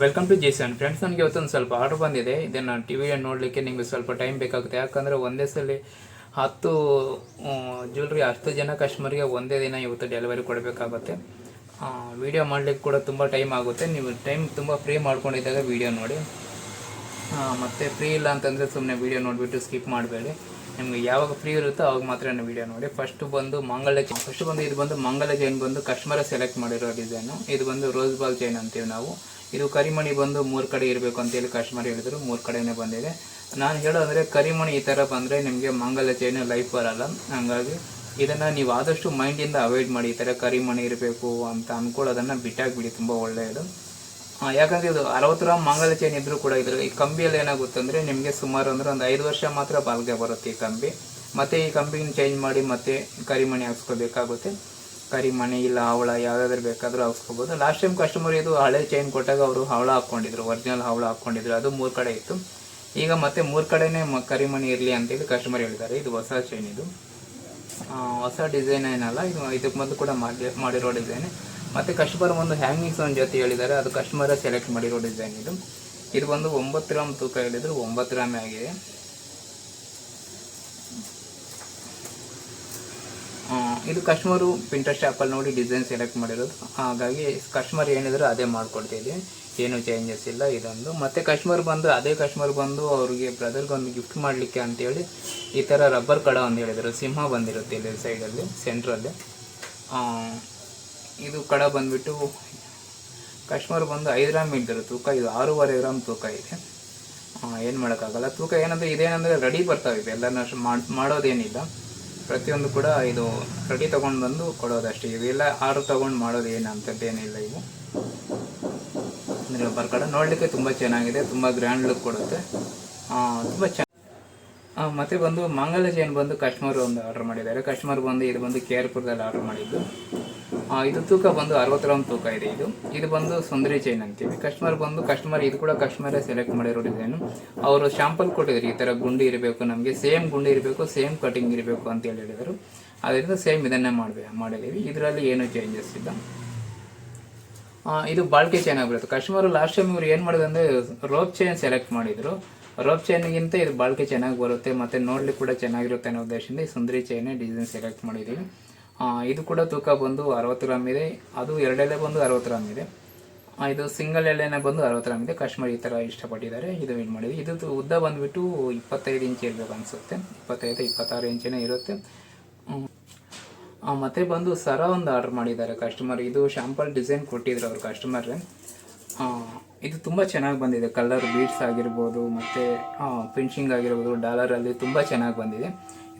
Welcome to Jason friends ನನಗೆ ಇವತ್ತೊಂದು ಸ್ವಲ್ಪ ಆರ್ಡರ್ ಬಂದಿದೆ. ಇದನ್ನು ಟಿ ವಿಯನ್ನು ನೋಡಲಿಕ್ಕೆ ನಿಮಗೆ ಸ್ವಲ್ಪ ಟೈಮ್ ಬೇಕಾಗುತ್ತೆ. ಯಾಕಂದರೆ ಒಂದೇ ಸಲ ಹತ್ತು ಜ್ಯುವೆಲ್ರಿ ಹತ್ತು ಜನ ಕಸ್ಟಮರ್ಗೆ ಒಂದೇ ದಿನ ಇವತ್ತು ಡೆಲಿವರಿ ಕೊಡಬೇಕಾಗುತ್ತೆ. ವಿಡಿಯೋ ಮಾಡಲಿಕ್ಕೆ ಕೂಡ ತುಂಬ ಟೈಮ್ ಆಗುತ್ತೆ. ನೀವು ಟೈಮ್ ತುಂಬ ಫ್ರೀ ಮಾಡ್ಕೊಂಡಿದ್ದಾಗ ವಿಡಿಯೋ ನೋಡಿ. ಮತ್ತು ಫ್ರೀ ಇಲ್ಲ ಅಂತಂದರೆ ಸುಮ್ಮನೆ ವಿಡಿಯೋ ನೋಡಿಬಿಟ್ಟು ಸ್ಕಿಪ್ ಮಾಡಬೇಡಿ. ನಿಮಗೆ ಯಾವಾಗ ಫ್ರೀ ಇರುತ್ತೋ ಅವಾಗ ಮಾತ್ರ ವಿಡಿಯೋ ನೋಡಿ. ಫಸ್ಟ್ ಬಂದು ಮಂಗಲ ಚೈನ್ ಫಸ್ಟ್ ಬಂದು ಇದು ಬಂದು ಮಂಗಲ ಚೈನ್ ಬಂದು ಕಸ್ಟಮರ್ ಸೆಲೆಕ್ಟ್ ಮಾಡಿರೋ ಡಿಸೈನು ಇದು ಬಂದು ರೋಸ್ ಬಾಲ್ ಚೈನ್ ಅಂತೀವಿ ನಾವು. ಇದು ಕರಿಮಣಿ ಬಂದು ಮೂರು ಕಡೆ ಇರಬೇಕು ಅಂತೇಳಿ ಕಸ್ಟಮರ್ ಹೇಳಿದ್ರು, ಮೂರು ಕಡೆನೇ ಬಂದಿದೆ. ನಾನು ಹೇಳೋದಂದರೆ ಕರಿಮಣಿ ಈ ಥರ ಬಂದರೆ ನಿಮಗೆ ಮಂಗಲ ಚೈನ್ ಲೈಫ್ ಬರಲ್ಲ. ಹಂಗಾಗಿ ಇದನ್ನು ನೀವು ಆದಷ್ಟು ಮೈಂಡಿಂದ ಅವಾಯ್ಡ್ ಮಾಡಿ, ಈ ಥರ ಕರಿಮಣಿ ಇರಬೇಕು ಅಂತ ಅಂದ್ಕೊಳ್ಳೋದನ್ನು ಬಿಟ್ಟಾಗಿಬಿಡಿ ತುಂಬ ಒಳ್ಳೆಯದು. ಯಾಕಂದರೆ ಇದು ಅರವತ್ತು ಗ್ರಾಮ್ ಮಂಗಲ ಚೈನ್ ಇದ್ರೂ ಕೂಡ ಇದ್ರ ಈ ಕಂಬಿಯಲ್ಲಿ ಏನಾಗುತ್ತೆ ಅಂದರೆ ನಿಮಗೆ ಸುಮಾರು ಅಂದ್ರೆ ಒಂದು ಐದು ವರ್ಷ ಮಾತ್ರ ಬಾಲ್ಗೆ ಬರುತ್ತೆ ಈ ಕಂಬಿ. ಮತ್ತೆ ಈ ಕಂಬಿನ ಚೇಂಜ್ ಮಾಡಿ ಮತ್ತೆ ಕರಿಮಣಿ ಹಾಕ್ಸ್ಕೋಬೇಕಾಗುತ್ತೆ ಮನೆ ಇಲ್ಲ, ಹವಳ ಯಾವ್ದಾದ್ರು ಬೇಕಾದ್ರೂ ಹಾಕ್ಸ್ಕೋಬಹುದು ಲಾಸ್ಟ್ ಟೈಮ್ ಕಸ್ಟಮರ್ ಇದು ಹಳೆ ಚೈನ್ ಕೊಟ್ಟಾಗ ಅವರು ಹವಳ ಹಾಕೊಂಡಿದ್ರು ಒರಿಜಿನಲ್ ಹವಳ ಹಾಕೊಂಡಿದ್ರು ಅದು ಮೂರು ಕಡೆ ಇತ್ತು. ಈಗ ಮತ್ತೆ ಮೂರು ಕಡೆನೇ ಮ- ಕರಿಮಣಿ ಇರಲಿ ಅಂತೇಳಿ ಕಸ್ಟಮರ್ ಹೇಳಿದ್ದಾರೆ. ಇದು ಹೊಸ ಚೈನ್ ಇದು. ಹೊಸ ಡಿಸೈನ್ ಏನಲ್ಲ, ಇದು ಇದಕ್ಕೆ ಮೊದಲು ಕೂಡ ಮಾಡಿ ಮಾಡಿರೋ ಡಿಸೈನ್ ಮತ್ತೆ ಕಸ್ಟಮರ್ ಒಂದು ಹ್ಯಾಂಗಿಂಗ್ಸ್ ಒಂದು ಜೊತೆ ಹೇಳಿದ್ದಾರೆ. ಅದು ಕಸ್ಟಮರೇ ಸೆಲೆಕ್ಟ್ ಮಾಡಿರೋ ಡಿಸೈನ್ ಇದು. ಇದು ಬಂದು ಒಂಬತ್ತು ಗ್ರಾಮ್ ತೂಕ ಹೇಳಿದ್ರು, ಒಂಬತ್ತು ಗ್ರಾಮ್ ಆಗಿದೆ. ಇದು ಕಸ್ಟಮರು ಪಿಂಟ್ರೆಸ್ಟ್ ಆ್ಯಪಲ್ಲಿ ನೋಡಿ ಡಿಸೈನ್ ಸೆಲೆಕ್ಟ್ ಮಾಡಿರೋದು. ಹಾಗಾಗಿ ಕಸ್ಟಮರ್ ಏನಿದ್ರು ಅದೇ ಮಾಡ್ಕೊಡ್ತಿದ್ವಿ ಏನು ಚೇಂಜಸ್ ಇಲ್ಲ ಇದೊಂದು. ಮತ್ತೆ ಕಸ್ಟಮರ್ ಬಂದು, ಅದೇ ಕಸ್ಟಮರ್ ಬಂದು ಅವ್ರಿಗೆ ಬ್ರದರ್ಗೆ ಒಂದು ಗಿಫ್ಟ್ ಮಾಡಲಿಕ್ಕೆ ಅಂತೇಳಿ ಈ ಥರ ರಬ್ಬರ್ ಕಡ ಒಂದು ಹೇಳಿದರು. ಸಿಂಹ ಬಂದಿರುತ್ತೆ ಇಲ್ಲಿ ಸೈಡಲ್ಲಿ ಸೆಂಟ್ರಲ್ಲಿ ಇದು ಕಡ ಬಂದುಬಿಟ್ಟು ಕಸ್ಟಮರ್ ಬಂದು ಐದು ಗ್ರಾಮ್ ಇದ್ದರು. ತೂಕ ಇದು ಆರೂವರೆ ಗ್ರಾಮ್ ತೂಕ ಇದೆ. ಏನು ಮಾಡೋಕ್ಕಾಗಲ್ಲ. ತೂಕ ಏನಂದರೆ, ಇದೇನಂದರೆ ರೆಡಿ ಬರ್ತಾವೆ ಇವೆಲ್ಲ ಮಾಡೋದೇನಿಲ್ಲ. ಪ್ರತಿಯೊಂದು ಕೂಡ ಇದು ರೆಡಿ ತೊಗೊಂಡು ಬಂದು ಕೊಡೋದಷ್ಟೇ ಇವೆಲ್ಲ ಆರು ತೊಗೊಂಡು ಮಾಡೋದು ಏನು ಅಂಥದ್ದೇನಿಲ್ಲ ಇವು. ಅಂದರೆ ಬರ್ಕಡೆ ಕಡ ನೋಡಲಿಕ್ಕೆ ತುಂಬ ಚೆನ್ನಾಗಿದೆ, ತುಂಬ ಗ್ರ್ಯಾಂಡ್ ಲುಕ್ ಕೊಡುತ್ತೆ. ತುಂಬ ಚೆನ್ನ ಮತ್ತೆ ಬಂದು ಮಂಗಲ ಜೈನ್ ಬಂದು ಕಸ್ಟಮರ್ ಒಂದು ಆರ್ಡರ್ ಮಾಡಿದ್ದಾರೆ. ಕಸ್ಟಮರ್ ಬಂದು ಇದು ಬಂದು ಕೇರ್ಪುರದಲ್ಲಿ ಆರ್ಡರ್ ಮಾಡಿದ್ದು. ಇದು ತೂಕ ಬಂದು ಅರವತ್ತು ಗ್ರಾಮ್ ತೂಕ ಇದೆ ಇದು. ಇದು ಬಂದು ಸುಂದರಿ ಚೈನ್ ಅಂತೀವಿ. ಕಸ್ಟಮರ್ ಬಂದು ಕಸ್ಟಮರ್ ಇದು ಕೂಡ ಕಸ್ಟಮರೇ ಸೆಲೆಕ್ಟ್ ಮಾಡಿರೋ ಡಿಸೈನು ಅವರು ಶಾಂಪಲ್ ಕೊಟ್ಟಿದ್ರು, ಈ ಥರ ಗುಂಡಿ ಇರಬೇಕು ನಮಗೆ. ಸೇಮ್ ಗುಂಡಿ ಇರಬೇಕು ಸೇಮ್ ಕಟಿಂಗ್ ಇರಬೇಕು ಅಂತ ಹೇಳಿ ಹೇಳಿದರು. ಅದರಿಂದ ಸೇಮ್ ಇದನ್ನೇ ಮಾಡಿದೆ ಮಾಡಿದೀವಿ ಇದರಲ್ಲಿ ಏನೂ ಚೇಂಜಸ್ ಇಲ್ಲ. ಇದು ಬಾಳ್ಕೆ ಚೈನ್ ಆಗಿರುತ್ತೆ ಕಸ್ಟಮರ್ ಲಾಸ್ಟ್ ಟೈಮ್ ಇವ್ರು ಏನು ಮಾಡಿದ್ರು ಅಂದರೆ ರೋಪ್ ಚೈನ್ ಸೆಲೆಕ್ಟ್ ಮಾಡಿದ್ರು. ರೋಪ್ ಚೈನ್ಗಿಂತ ಇದು ಬಾಳ್ಕೆ ಚೆನ್ನಾಗಿ ಬರುತ್ತೆ. ಮತ್ತು ನೋಡ್ಲಿಕ್ಕೆ ಕೂಡ ಚೆನ್ನಾಗಿರುತ್ತೆ ಅನ್ನೋ ಉದ್ದೇಶದಿಂದ ಸುಂದರಿ ಚೈನೇ ಡಿಸೈನ್ ಸೆಲೆಕ್ಟ್ ಮಾಡಿದ್ದೀವಿ. ಇದು ಕೂಡ ತೂಕ ಬಂದು ಅರವತ್ತು ಗ್ರಾಮ್ ಇದೆ. ಅದು ಎರಡೆಲೆ ಬಂದು ಅರವತ್ತು ಗ್ರಾಮ್ ಇದೆ. ಇದು ಸಿಂಗಲ್ ಎಲೆನೇ ಬಂದು ಅರವತ್ತು ಗ್ರಾಮ್ ಇದೆ. ಕಸ್ಟಮರ್ ಈ ಥರ ಇಷ್ಟಪಟ್ಟಿದ್ದಾರೆ. ಇದು ಇದು ಮಾಡಿದ್ವಿ ಇದು ಉದ್ದ ಬಂದುಬಿಟ್ಟು ಇಪ್ಪತ್ತೈದು ಇಂಚ್ ಇರಬೇಕು ಅನಿಸುತ್ತೆ. ಇಪ್ಪತ್ತೈದು ಇಪ್ಪತ್ತಾರು ಇಂಚಿನೇ ಇರುತ್ತೆ. ಮತ್ತೆ ಬಂದು ಸರ ಒಂದು ಆರ್ಡರ್ ಮಾಡಿದ್ದಾರೆ ಕಸ್ಟಮರ್ ಇದು ಶಾಂಪಲ್ ಡಿಸೈನ್ ಕೊಟ್ಟಿದ್ರು ಅವ್ರ ಕಸ್ಟಮರ್ ಇದು ತುಂಬ ಚೆನ್ನಾಗಿ ಬಂದಿದೆ. ಕಲರ್ ಬೀಡ್ಸ್ ಆಗಿರ್ಬೋದು, ಮತ್ತು ಫಿನಿಶಿಂಗ್ ಆಗಿರ್ಬೋದು ಡಾಲರಲ್ಲಿ ತುಂಬ ಚೆನ್ನಾಗಿ ಬಂದಿದೆ.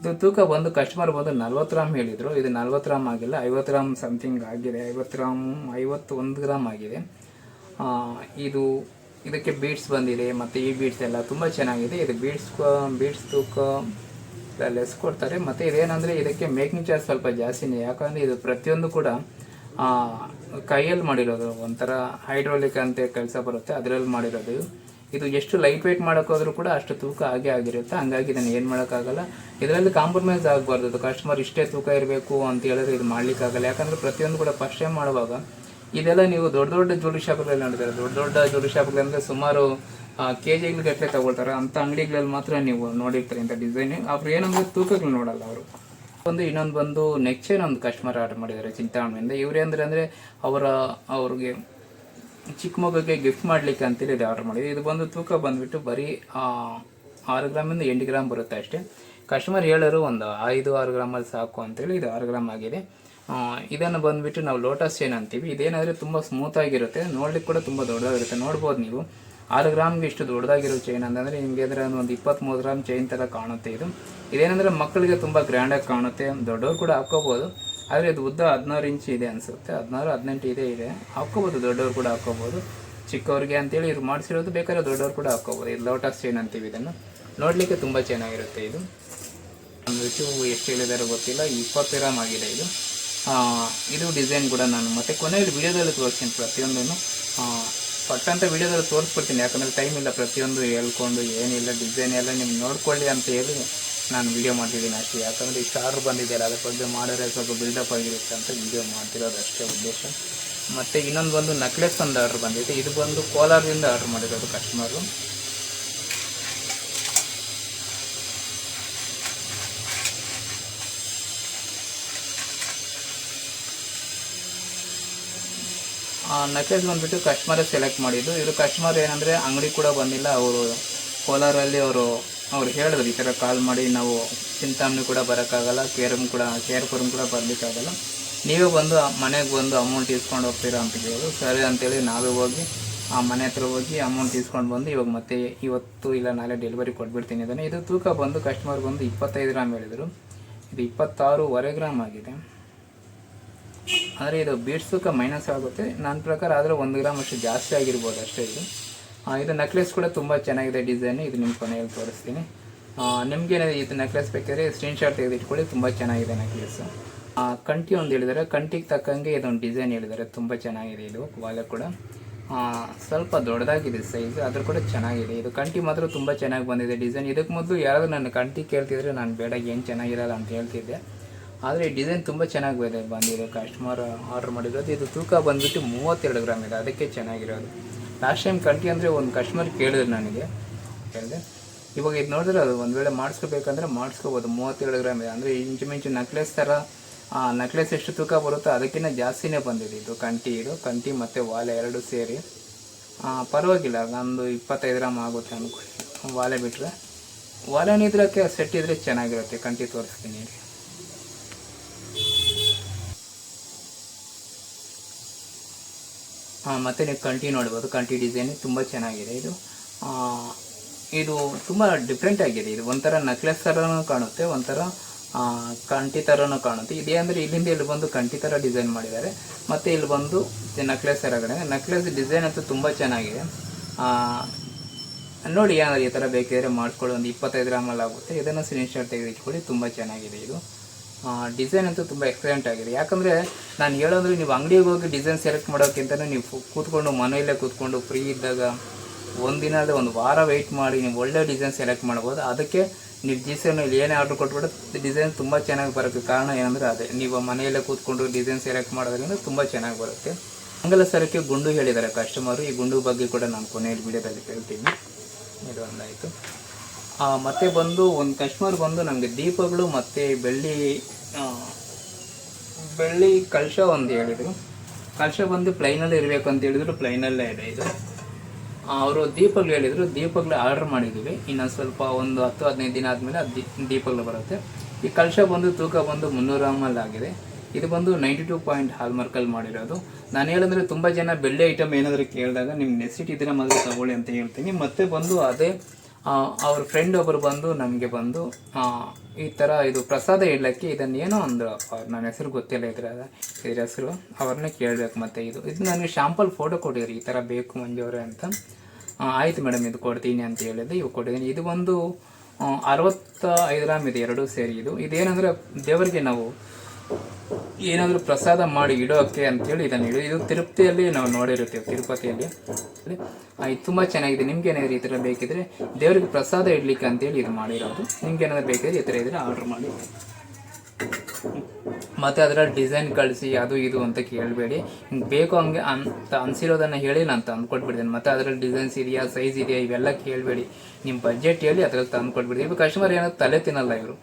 ಇದು ತೂಕ ಬಂದು ಕಸ್ಟಮರ್ ಬಂದು ನಲ್ವತ್ತು ಗ್ರಾಮ್ ಹೇಳಿದರು. ಇದು ನಲ್ವತ್ತು ಗ್ರಾಮ್ ಆಗಿಲ್ಲ, ಐವತ್ತು ಗ್ರಾಮ್ ಸಮಥಿಂಗ್ ಆಗಿದೆ, ಐವತ್ತು ಗ್ರಾಮ್ ಐವತ್ತು ಒಂದು ಗ್ರಾಮ್ ಆಗಿದೆ. ಇದು ಇದಕ್ಕೆ ಬೀಡ್ಸ್ ಬಂದಿದೆ, ಮತ್ತು ಈ ಬೀಡ್ಸ್ ಎಲ್ಲ ತುಂಬ ಚೆನ್ನಾಗಿದೆ. ಇದು ಬೀಡ್ಸ್ ಬೀಡ್ಸ್ ತೂಕ ಲೆಸ್ ಕೊಡ್ತಾರೆ. ಮತ್ತು ಇದೇನಂದರೆ ಇದಕ್ಕೆ ಮೇಕಿಂಗ್ ಚಾರ್ಜ್ ಸ್ವಲ್ಪ ಜಾಸ್ತಿನೇ, ಯಾಕಂದರೆ ಇದು ಪ್ರತಿಯೊಂದು ಕೂಡ ಕೈಯಲ್ಲಿ ಮಾಡಿರೋದು ಒಂಥರ ಹೈಡ್ರೋಲಿಕ್ ಅಂತ ಕೆಲಸ ಬರುತ್ತೆ, ಅದರಲ್ಲಿ ಮಾಡಿರೋದು. ಇದು ಎಷ್ಟು ಲೈಟ್ ವೆಯ್ಟ್ ಮಾಡೋಕ್ಕೋದ್ರೂ ಕೂಡ ಅಷ್ಟು ತೂಕ ಆಗೇ ಆಗಿರುತ್ತೆ. ಹಂಗಾಗಿ ಇದನ್ನು ಏನು ಮಾಡೋಕ್ಕಾಗಲ್ಲ. ಇದರಲ್ಲಿ ಕಾಂಪ್ರಮೈಸ್ ಆಗಬಾರ್ದು. ಕಸ್ಟಮರ್ ಇಷ್ಟೇ ತೂಕ ಇರಬೇಕು ಅಂತ ಹೇಳಿದ್ರೆ ಇದು ಮಾಡಲಿಕ್ಕಾಗಲ್ಲ. ಯಾಕಂದರೆ ಪ್ರತಿಯೊಂದು ಕೂಡ ಫಸ್ಟ್ ಟೈಮ್ ಮಾಡುವಾಗ ಇದೆಲ್ಲ ನೀವು ದೊಡ್ಡ ದೊಡ್ಡ ಜ್ಯುವೆಲ್ರಿ ಶಾಪ್ಗಳಲ್ಲಿ ನೋಡಿದ್ರೆ, ದೊಡ್ಡ ದೊಡ್ಡ ಜ್ಯುವೆಲ್ರಿ ಶಾಪ್ಗಳಂದರೆ ಸುಮಾರು ಕೆ ಜಿಗಳಗಟ್ಟಲೆ ತಗೊಳ್ತಾರೆ ಅಂಥ ಅಂಗಡಿಗಳಲ್ಲಿ ಮಾತ್ರ ನೀವು ನೋಡಿರ್ತಾರೆ ಇಂಥ ಡಿಸೈನ್ ಅವ್ರು ಏನಂದ್ರೆ ತೂಕಗಳು ನೋಡಲ್ಲ ಅವರು. ಒಂದು ಇನ್ನೊಂದು ಬಂದು ನೆಕ್ಸ್ಟ್ ಏನೊಂದು ಕಸ್ಟಮರ್ ಆರ್ಡರ್ ಮಾಡಿದ್ದಾರೆ ಚಿಂತಾಮಣಿಯಿಂದ. ಇವ್ರು ಅಂದರೆ ಅಂದರೆ ಅವರ, ಅವ್ರಿಗೆ ಚಿಕ್ಕ ಮಗುಗೆ ಗಿಫ್ಟ್ ಮಾಡಲಿಕ್ಕೆ ಅಂತೇಳಿ ಇದು ಆರ್ಡರ್ ಮಾಡಿದ್ವಿ ಇದು ಬಂದು ತೂಕ ಬಂದುಬಿಟ್ಟು ಬರೀ ಆರು ಗ್ರಾಮಿಂದ ಎಂಟು ಗ್ರಾಮ್ ಬರುತ್ತೆ ಅಷ್ಟೇ. ಕಸ್ಟಮರ್ ಹೇಳೋರು ಒಂದು ಐದು, ಆರು ಗ್ರಾಮಲ್ಲಿ ಸಾಕು ಅಂತೇಳಿ ಇದು ಆರು ಗ್ರಾಮ್ ಆಗಿದೆ. ಇದನ್ನು ಬಂದುಬಿಟ್ಟು ನಾವು ಲೋಟಸ್ ಚೈನ್ ಅಂತೀವಿ. ಇದೇನಾದರೆ ತುಂಬ ಸ್ಮೂತ್ ಆಗಿರುತ್ತೆ. ನೋಡ್ಲಿಕ್ಕೆ ಕೂಡ ತುಂಬ ದೊಡ್ಡದಾಗಿರುತ್ತೆ. ನೋಡ್ಬೋದು ನೀವು. ಆರು ಗ್ರಾಮ್ಗೆ ಇಷ್ಟು ದೊಡ್ಡದಾಗಿರೋ ಚೈನ್ ಅಂತಂದರೆ ನಿಮಗೆ ಅಂದರೆ ಒಂದು ಇಪ್ಪತ್ತ್ಮೂರು ಗ್ರಾಮ್ ಚೈನ್ ಥರ ಕಾಣುತ್ತೆ ಇದು. ಇದೇನಂದರೆ ಮಕ್ಕಳಿಗೆ ತುಂಬ ಗ್ರ್ಯಾಂಡಾಗಿ ಕಾಣುತ್ತೆ. ದೊಡ್ಡವರು ಕೂಡ ಹಾಕ್ಕೋಬೋದು. ಆದರೆ ಇದು ಉದ್ದ ಹದಿನಾರು ಇಂಚ್ ಇದೆ ಅನಿಸುತ್ತೆ. ಹದಿನಾರು, ಹದಿನೆಂಟು ಇದೆ ಇದೆ. ಹಾಕ್ಕೋಬೋದು, ದೊಡ್ಡವ್ರು ಕೂಡ ಹಾಕ್ಕೋಬೋದು. ಚಿಕ್ಕವ್ರಿಗೆ ಅಂತೇಳಿ ಇವ್ರು ಮಾಡಿಸಿರೋದು ಬೇಕಾದ್ರೆ ದೊಡ್ಡವ್ರು ಕೂಡ ಹಾಕ್ಕೋಬೋದು. ಇದು ಲೋಟಸ್ ಚೈನ್ ಅಂತೀವಿ ಇದನ್ನು. ನೋಡಲಿಕ್ಕೆ ತುಂಬ ಚೆನ್ನಾಗಿರುತ್ತೆ ಇದು. ಅಂದ್ಬಿಟ್ಟು ಎಷ್ಟು ಹೇಳಿದಾರೋ ಗೊತ್ತಿಲ್ಲ. ಇಪ್ಪತ್ತು ಗ್ರಾಮ್ ಆಗಿದೆ ಇದು. ಇದು ಡಿಸೈನ್ ಕೂಡ ನಾನು ಮತ್ತೆ ಕೊನೆಯಲ್ಲಿ ವಿಡಿಯೋದಲ್ಲಿ ತೋರಿಸ್ತೀನಿ ಪ್ರತಿಯೊಂದನ್ನು. ಪಟ್ಟಂತ ವಿಡಿಯೋದಲ್ಲಿ ತೋರಿಸ್ಬಿಡ್ತೀನಿ. ಯಾಕಂದರೆ ಟೈಮ್ ಇಲ್ಲ ಪ್ರತಿಯೊಂದು ಹೇಳ್ಕೊಂಡು, ಏನಿಲ್ಲ ಡಿಸೈನ್ ಎಲ್ಲ ನಿಮ್ಗೆ ನೋಡ್ಕೊಳ್ಳಿ ಅಂತ ಹೇಳಿ ನಾನು ವಿಡಿಯೋ ಮಾಡ್ತಿದ್ದೀನಿ ಅಷ್ಟೇ. ಯಾಕಂದರೆ ಇಷ್ಟು ಆರ್ಡ್ರ್ ಬಂದಿದೆಯಲ್ಲ ಅದ್ರ ಬಗ್ಗೆ ಮಾಡಿದ್ರೆ ಸ್ವಲ್ಪ ಬಿಲ್ಡಪ್ ಆಗಿರುತ್ತೆ ಅಂತ ವಿಡಿಯೋ ಮಾಡ್ತಿರೋದು ಅಷ್ಟೇ ಉದ್ದೇಶ. ಮತ್ತು ಇನ್ನೊಂದು ಬಂದು ನಕ್ಲೆಸ್ ಒಂದು ಆರ್ಡ್ರ್ ಬಂದಿದೆ. ಇದು ಬಂದು ಕೋಲಾರದಿಂದ ಆರ್ಡ್ರ್ ಮಾಡಿರೋದು ಕಸ್ಟಮರು ನೆಕ್ಲೆಸ್ ಬಂದುಬಿಟ್ಟು ಕಸ್ಟಮರೇ ಸೆಲೆಕ್ಟ್ ಮಾಡಿದ್ದು. ಇದು ಕಸ್ಟಮರ್ ಏನಂದರೆ ಅಂಗಡಿ ಕೂಡ ಬಂದಿಲ್ಲ, ಅವರು ಕೋಲಾರಲ್ಲಿ ಅವರು ಅವ್ರು ಹೇಳಿದ್ರು, ಈ ಥರ ಕಾಲ್ ಮಾಡಿ ನಾವು ಚಿಂತಾಮಣಿ ಕೂಡ ಬರೋಕ್ಕಾಗಲ್ಲ ಕೇರಮ್ ಕೂಡ ಕೇರ್ಪುರಮ್ ಕೂಡ ಬರಲಿಕ್ಕಾಗಲ್ಲ. ನೀವೇ ಬಂದು ಮನೆಗೆ ಬಂದು ಅಮೌಂಟ್ ಇಸ್ಕೊಂಡು ಹೋಗ್ತೀರಾ ಅಂತ ಕೇಳಿದ್ರು. ಸರಿ ಅಂತೇಳಿ ನಾವೇ ಹೋಗಿ ಆ ಮನೆ ಹತ್ರ ಹೋಗಿ ಅಮೌಂಟ್ ಇಸ್ಕೊಂಡು ಬಂದು ಇವಾಗ ಮತ್ತೆ ಇವತ್ತು ಇಲ್ಲ ನಾಳೆ ಡೆಲಿವರಿ ಕೊಟ್ಬಿಡ್ತೀನಿ ಅದನ್ನು ಇದು ತೂಕ ಬಂದು ಕಸ್ಟಮರ್ ಬಂದು ಇಪ್ಪತ್ತೈದು ಗ್ರಾಮ್ ಹೇಳಿದರು. ಇದು ಇಪ್ಪತ್ತಾರೂವರೆ ಗ್ರಾಮ್ ಆಗಿದೆ. ಆದರೆ ಇದು ಬೀಡ್ಸ್ ತೂಕ ಮೈನಸ್ ಆಗುತ್ತೆ. ನನ್ನ ಪ್ರಕಾರ ಆದರೆ ಒಂದು ಗ್ರಾಮ್ ಅಷ್ಟು ಜಾಸ್ತಿ ಆಗಿರ್ಬೋದು ಅಷ್ಟೇ ಇದು. ಇದು ನೆಕ್ಲೆಸ್ ಕೂಡ ತುಂಬ ಚೆನ್ನಾಗಿದೆ ಡಿಸೈನ್ ಇದು ನಿಮ್ಮ ಕೊನೆಯಲ್ಲಿ ತೋರಿಸ್ತೀನಿ. ನಿಮಗೆ ಇದು ನೆಕ್ಲೆಸ್ ಬೇಕಾದ್ರೆ ಸ್ಕ್ರೀನ್ಶಾಟ್ ತೆಗೆದಿಟ್ಕೊಳ್ಳಿ, ತುಂಬ ಚೆನ್ನಾಗಿದೆ ನೆಕ್ಲೆಸ್ ಕಂಠಿ ಒಂದು ಹೇಳಿದ್ದಾರೆ ಕಂಠಿಗೆ ತಕ್ಕಂಗೆ ಇದೊಂದು ಡಿಸೈನ್ ಹೇಳಿದ್ದಾರೆ ತುಂಬ ಚೆನ್ನಾಗಿದೆ ಇದು ವಾಲೆ ಕೂಡ. ಸ್ವಲ್ಪ ದೊಡ್ಡದಾಗಿದೆ ಸೈಜ್ ಆದರೂ ಕೂಡ ಚೆನ್ನಾಗಿದೆ. ಇದು ಕಂಠಿ ಮಾತ್ರ ತುಂಬ ಚೆನ್ನಾಗಿ ಬಂದಿದೆ ಡಿಸೈನ್ ಇದಕ್ಕೆ ಮೊದಲು ಯಾರಾದರೂ ನನ್ನ ಕಂಠಿ ಕೇಳ್ತಿದ್ರೆ ನಾನು ಬೇಡ, ಏನು ಚೆನ್ನಾಗಿರಲ್ಲ ಅಂತ ಹೇಳ್ತಿದ್ದೆ. ಆದರೆ ಈ ಡಿಸೈನ್ ತುಂಬ ಚೆನ್ನಾಗಿ ಬಂದಿದೆ ಬಂದಿದೆ. ಕಸ್ಟಮರ್ ಆರ್ಡ್ರ್ ಮಾಡಿರೋದು, ಇದು ತೂಕ ಬಂದ್ಬಿಟ್ಟು ಮೂವತ್ತೆರಡು ಗ್ರಾಮ್ ಇದೆ, ಅದಕ್ಕೆ ಚೆನ್ನಾಗಿರೋದು. ಲಾಸ್ಟ್ ಟೈಮ್ ಕಂಟಿ ಅಂದರೆ ಒಂದು ಕಸ್ಟಮರ್ ಕೇಳಿದ್ರು ನನಗೆ. ಕೇಳಿದೆ ಇವಾಗ ಇದು ನೋಡಿದ್ರೆ ಅದು ಒಂದು ವೇಳೆ ಮಾಡಿಸ್ಕೋಬೇಕಂದ್ರೆ ಮಾಡಿಸ್ಕೋಬೋದು. ಮೂವತ್ತೇಳು ಗ್ರಾಮ್ ಇದೆ. ಅಂದರೆ ಇಂಚುಮಿಂಚು ನೆಕ್ಲೆಸ್ ಥರ ನೆಕ್ಲೆಸ್ ಎಷ್ಟು ತೂಕ ಬರುತ್ತೋ ಅದಕ್ಕಿಂತ ಜಾಸ್ತಿನೇ ಬಂದಿದೆ ಇದು. ಕಂಟಿ ಇದು. ಕಂಟಿ ಮತ್ತು ವಾಲೆ ಎರಡು ಸೇರಿ. ಪರವಾಗಿಲ್ಲ. ಒಂದು ಇಪ್ಪತ್ತೈದು ಗ್ರಾಮ್ ಆಗುತ್ತೆ ಅಂದ್ಕೊಳ್ಳಿ ವಾಲೆ ಬಿಟ್ಟರೆ ವಾಲೆ ನಿದ್ರಕ್ಕೆ ಸೆಟ್ ಇದ್ರೆ ಚೆನ್ನಾಗಿರುತ್ತೆ. ಕಂಟಿ ತೋರಿಸ್ತೀನಿ ಇಲ್ಲಿ ಹಾಂ ಮತ್ತು ನೀವು ಕಂಟಿ ನೋಡ್ಬೋದು. ಕಂಟಿ ಡಿಸೈನ್ ತುಂಬ ಚೆನ್ನಾಗಿದೆ. ಇದು ಇದು ತುಂಬ ಡಿಫ್ರೆಂಟ್ ಆಗಿದೆ. ಇದು ಒಂಥರ ನೆಕ್ಲೆಸ್ ಥರನೂ ಕಾಣುತ್ತೆ, ಒಂಥರ ಕಂಠಿ ಥರನೂ ಕಾಣುತ್ತೆ. ಇದೇ ಅಂದರೆ ಇಲ್ಲಿಂದ ಇಲ್ಲಿ ಬಂದು ಕಂಠಿ ಥರ ಡಿಸೈನ್ ಮಾಡಿದ್ದಾರೆ. ಮತ್ತು ಇಲ್ಲಿ ಬಂದು ನೆಕ್ಲೆಸ್ ಥರ ಕಡೆ ನೆಕ್ಲೆಸ್ ಡಿಸೈನ್ ಅಂತೂ ತುಂಬ ಚೆನ್ನಾಗಿದೆ. ನೋಡಿ ಏನಾದ್ರು ಈ ಥರ ಬೇಕಿದ್ರೆ ಮಾಡ್ಕೊಳ್ಳೋ. ಒಂದು ಇಪ್ಪತ್ತೈದು ಗ್ರಾಮಲ್ಲಿ ಆಗುತ್ತೆ. ಇದನ್ನು ಸ್ಕ್ರೀನ್ಶಾಟ್ ತೆಗೆದಿಟ್ಕೊಳ್ಳಿ. ತುಂಬ ಚೆನ್ನಾಗಿದೆ ಇದು. ಡಿಸೈನ್ ಅಂತೂ ತುಂಬ ಎಕ್ಸಲೆಂಟ್ ಆಗಿದೆ. ಯಾಕಂದರೆ ನಾನು ಹೇಳೋದ್ರೆ ನೀವು ಅಂಗಡಿಗೆ ಹೋಗಿ ಡಿಸೈನ್ ಸೆಲೆಕ್ಟ್ ಮಾಡೋಕ್ಕಿಂತಲೂ ನೀವು ಕೂತ್ಕೊಂಡು ಮನೆಯಲ್ಲೇ ಕೂತ್ಕೊಂಡು ಫ್ರೀ ಇದ್ದಾಗ ಒಂದಿನ ಅಲ್ಲದೆ ಒಂದು ವಾರ ವೆಯ್ಟ್ ಮಾಡಿ ನೀವು ಒಳ್ಳೆ ಡಿಸೈನ್ ಸೆಲೆಕ್ಟ್ ಮಾಡ್ಬೋದು. ಅದಕ್ಕೆ ನೀವು ಡಿಸೈನಲ್ಲಿ ಏನೇ ಆರ್ಡ್ರ್ ಕೊಟ್ಬಿಟ್ಟು ಡಿಸೈನ್ ತುಂಬ ಚೆನ್ನಾಗಿ ಬರೋಕ್ಕೆ ಕಾರಣ ಏನಂದರೆ ಅದೇ, ನೀವು ಮನೆಯಲ್ಲೇ ಕೂತ್ಕೊಂಡು ಡಿಸೈನ್ ಸೆಲೆಕ್ಟ್ ಮಾಡೋದ್ರಿಂದ ತುಂಬ ಚೆನ್ನಾಗಿ ಬರುತ್ತೆ. ಅಂಗಲ ಸರಕ್ಕೆ ಗುಂಡು ಹೇಳಿದ್ದಾರೆ ಕಸ್ಟಮರು ಈ ಗುಂಡು ಬಗ್ಗೆ ಕೂಡ ನಾನು ಕೊನೆಯಲ್ಲಿ ವಿಡಿಯೋದಲ್ಲಿ ಹೇಳ್ತೀನಿ. ಇದು ಒಂದಾಯಿತು. ಮತ್ತೆ ಬಂದು ಒಂದು ಕಸ್ಟಮರ್ ಬಂದು ನಮಗೆ ದೀಪಗಳು ಮತ್ತು ಬೆಳ್ಳಿ ಬೆಳ್ಳಿ ಕಳಶ ಒಂದು ಹೇಳಿದರು. ಕಳಶ ಬಂದು ಪ್ಲೈನಲ್ಲಿ ಇರಬೇಕು ಅಂತ ಹೇಳಿದ್ರು, ಪ್ಲೈನಲ್ಲೇ ಇದೆ ಇದು. ಅವರು ದೀಪಗಳು ಹೇಳಿದರು, ದೀಪಗಳು ಆರ್ಡರ್ ಮಾಡಿದ್ದೀವಿ ಇನ್ನೊಂದು ಸ್ವಲ್ಪ ಒಂದು ಹತ್ತು, ಹದಿನೈದು ದಿನ ಆದಮೇಲೆ ಅದು ದೀಪಗಳು ಬರುತ್ತೆ. ಈ ಕಳಶ ಬಂದು ತೂಕ ಬಂದು ಮುನ್ನೂರು ಆಗಿದೆ. ಇದು ಬಂದು ನೈಂಟಿ ಟೂ ಪಾಯಿಂಟ್ ಹಾಲ್ಮಾರ್ಕಲ್ಲಿ ಮಾಡಿರೋದು. ನಾನು ಹೇಳಿದ್ರೆ ತುಂಬ ಜನ ಬೆಳ್ಳಿ ಐಟಮ್ ಏನಾದರೂ ಕೇಳಿದಾಗ ನಿಮ್ಮ ನೆಸಿಟಿ ಇದ್ರೆ ಮೊದಲು ತಗೊಳ್ಳಿ ಅಂತ ಹೇಳ್ತೀನಿ. ಮತ್ತೆ ಬಂದು ಅದೇ ಅವ್ರ ಫ್ರೆಂಡ್ ಒಬ್ಬರು ಬಂದು ನಮಗೆ ಬಂದು ಈ ಥರ ಇದು ಪ್ರಸಾದ ಇಡ್ಲಿಕ್ಕೆ ಇದನ್ನು ಏನೋ ಒಂದು ನನ್ನ ಹೆಸರು ಗೊತ್ತಿಲ್ಲ ಇದ್ರ ಇದ್ರ ಹೆಸರು, ಅವ್ರನ್ನೇ ಕೇಳಬೇಕು ಮತ್ತೆ ಇದು. ಇದು ನನಗೆ ಶಾಂಪಲ್ ಫೋಟೋ ಕೊಡಿರಿ, ಈ ಥರ ಬೇಕು ಮಂಜು ಅವರೇ ಅಂತ ಆಯ್ತು ಮೇಡಮ್ ಇದು ಕೊಡ್ತೀನಿ ಅಂತ ಹೇಳಿದೆ ಇವು ಕೊಟ್ಟಿದ್ದೀನಿ. ಇದು ಒಂದು ಅರವತ್ತ ಐದು ಗ್ರಾಮ್ ಇದೆ ಎರಡೂ ಸೇರಿ ಇದು. ಇದೇನಂದ್ರೆ ದೇವರಿಗೆ ನಾವು ಏನಾದರೂ ಪ್ರಸಾದ ಮಾಡಿ ಇಡೋಕ್ಕೆ ಅಂತೇಳಿ ಇದನ್ನು ಇಡೋ ಇದು ತಿರುಪತಿಯಲ್ಲಿ ನಾವು ನೋಡಿರುತ್ತೇವೆ, ತಿರುಪತಿಯಲ್ಲಿ. ಇದು ತುಂಬ ಚೆನ್ನಾಗಿದೆ. ನಿಮ್ಗೆ ಏನಾದರೂ ಈ ಥರ ಬೇಕಿದ್ರೆ ದೇವರಿಗೆ ಪ್ರಸಾದ ಇಡ್ಲಿಕ್ಕೆ ಅಂತೇಳಿ ಇದು ಮಾಡಿರೋದು. ನಿಮ್ಗೆ ಏನಾದರೂ ಬೇಕಿದ್ರೆ ಈ ಥರ ಇದ್ರೆ ಆರ್ಡ್ರ್ ಮಾಡಿ. ಮತ್ತೆ ಅದರಲ್ಲಿ ಡಿಸೈನ್ ಕಳಿಸಿ, ಅದು ಇದು ಅಂತ ಕೇಳಬೇಡಿ. ಬೇಕು ಹಂಗೆ ಅಂತ ಅನ್ಸಿರೋದನ್ನ ಹೇಳಿ ನಾನು ತಂದು ಕೊಟ್ಬಿಡ್ತೀನಿ ಮತ್ತೆ ಅದರಲ್ಲಿ ಡಿಸೈನ್ಸ್ ಇದೆಯಾ ಸೈಜ್ ಇದೆಯಾ, ಇವೆಲ್ಲ ಕೇಳಬೇಡಿ. ನಿಮ್ಮ ಬಜೆಟ್ ಹೇಳಿ ಅದ್ರಲ್ಲಿ ತಂದು ಕೊಟ್ಬಿಡ್ತೀನಿ ಕಸ್ಟಮರ್ ಏನೋ ತಲೆ ತಿನ್ನಲ್ಲ ಇವರು.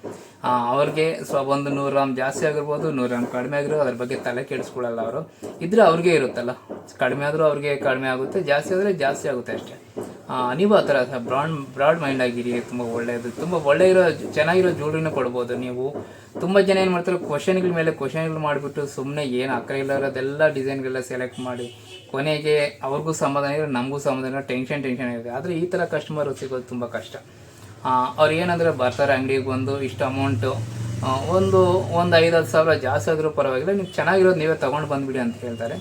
ಅವ್ರಿಗೆ ಸ್ವ ಒಂದು ನೂರು ಗ್ರಾಮ್ ಜಾಸ್ತಿ ಆಗಿರ್ಬೋದು, ನೂರು ಗ್ರಾಮ್ ಕಡಿಮೆ ಆಗಿರೋ, ಅದ್ರ ಬಗ್ಗೆ ತಲೆ ಕೆಡಿಸ್ಕೊಳ್ಳಲ್ಲ ಅವರು. ಇದ್ರೆ ಅವ್ರಿಗೆ ಇರುತ್ತಲ್ಲ. ಕಡಿಮೆ ಆದರೂ ಅವ್ರಿಗೆ ಕಡಿಮೆ ಆಗುತ್ತೆ, ಜಾಸ್ತಿ ಆದರೆ ಜಾಸ್ತಿ ಆಗುತ್ತೆ ಅಷ್ಟೇ. ನೀವು ಆ ಥರ ಬ್ರಾಡ್ ಬ್ರಾಡ್ ಮೈಂಡ್ ಆಗಿರಿ, ತುಂಬ ಒಳ್ಳೆಯದು ತುಂಬ ಒಳ್ಳೆ ಇರೋ, ಚೆನ್ನಾಗಿರೋ ಜ್ಯುವೆಲ್ರಿನ ಕೊಡ್ಬೋದು ನೀವು. ತುಂಬ ಜನ ಏನು ಮಾಡ್ತಾರೆ, ಕ್ವಶನ್ಗಳ ಮೇಲೆ ಕ್ವಶನ್ಗಳು ಮಾಡಿಬಿಟ್ಟು ಸುಮ್ಮನೆ ಏನು ಅಕ್ಕರೆ ಇರೋದೆಲ್ಲ ಡಿಸೈನ್ಗೆಲ್ಲ ಸೆಲೆಕ್ಟ್ ಮಾಡಿ ಕೊನೆಗೆ ಅವ್ರಿಗೂ ಸಮಾಧಾನ ಇರೋ ನಮಗೂ ಸಮಾಧಾನ, ಟೆನ್ಷನ್ ಟೆನ್ಷನ್ ಇರುತ್ತೆ ಆದರೆ ಈ ಥರ ಕಸ್ಟಮರ್ ಸಿಗೋದು ತುಂಬ ಕಷ್ಟ. ಅವ್ರು ಏನಂದರೆ ಬರ್ತಾರೆ ಅಂಗಡಿಗೆ ಬಂದು ಇಷ್ಟು ಅಮೌಂಟು ಒಂದು ಒಂದು ಐದು, ಹತ್ತು ಸಾವಿರ ಜಾಸ್ತಿ ಆದರೂ ಪರವಾಗಿಲ್ಲ, ನೀವು ಚೆನ್ನಾಗಿರೋದು ನೀವೇ ತೊಗೊಂಡು ಬಂದುಬಿಡಿ ಅಂತ ಹೇಳ್ತಾರೆ.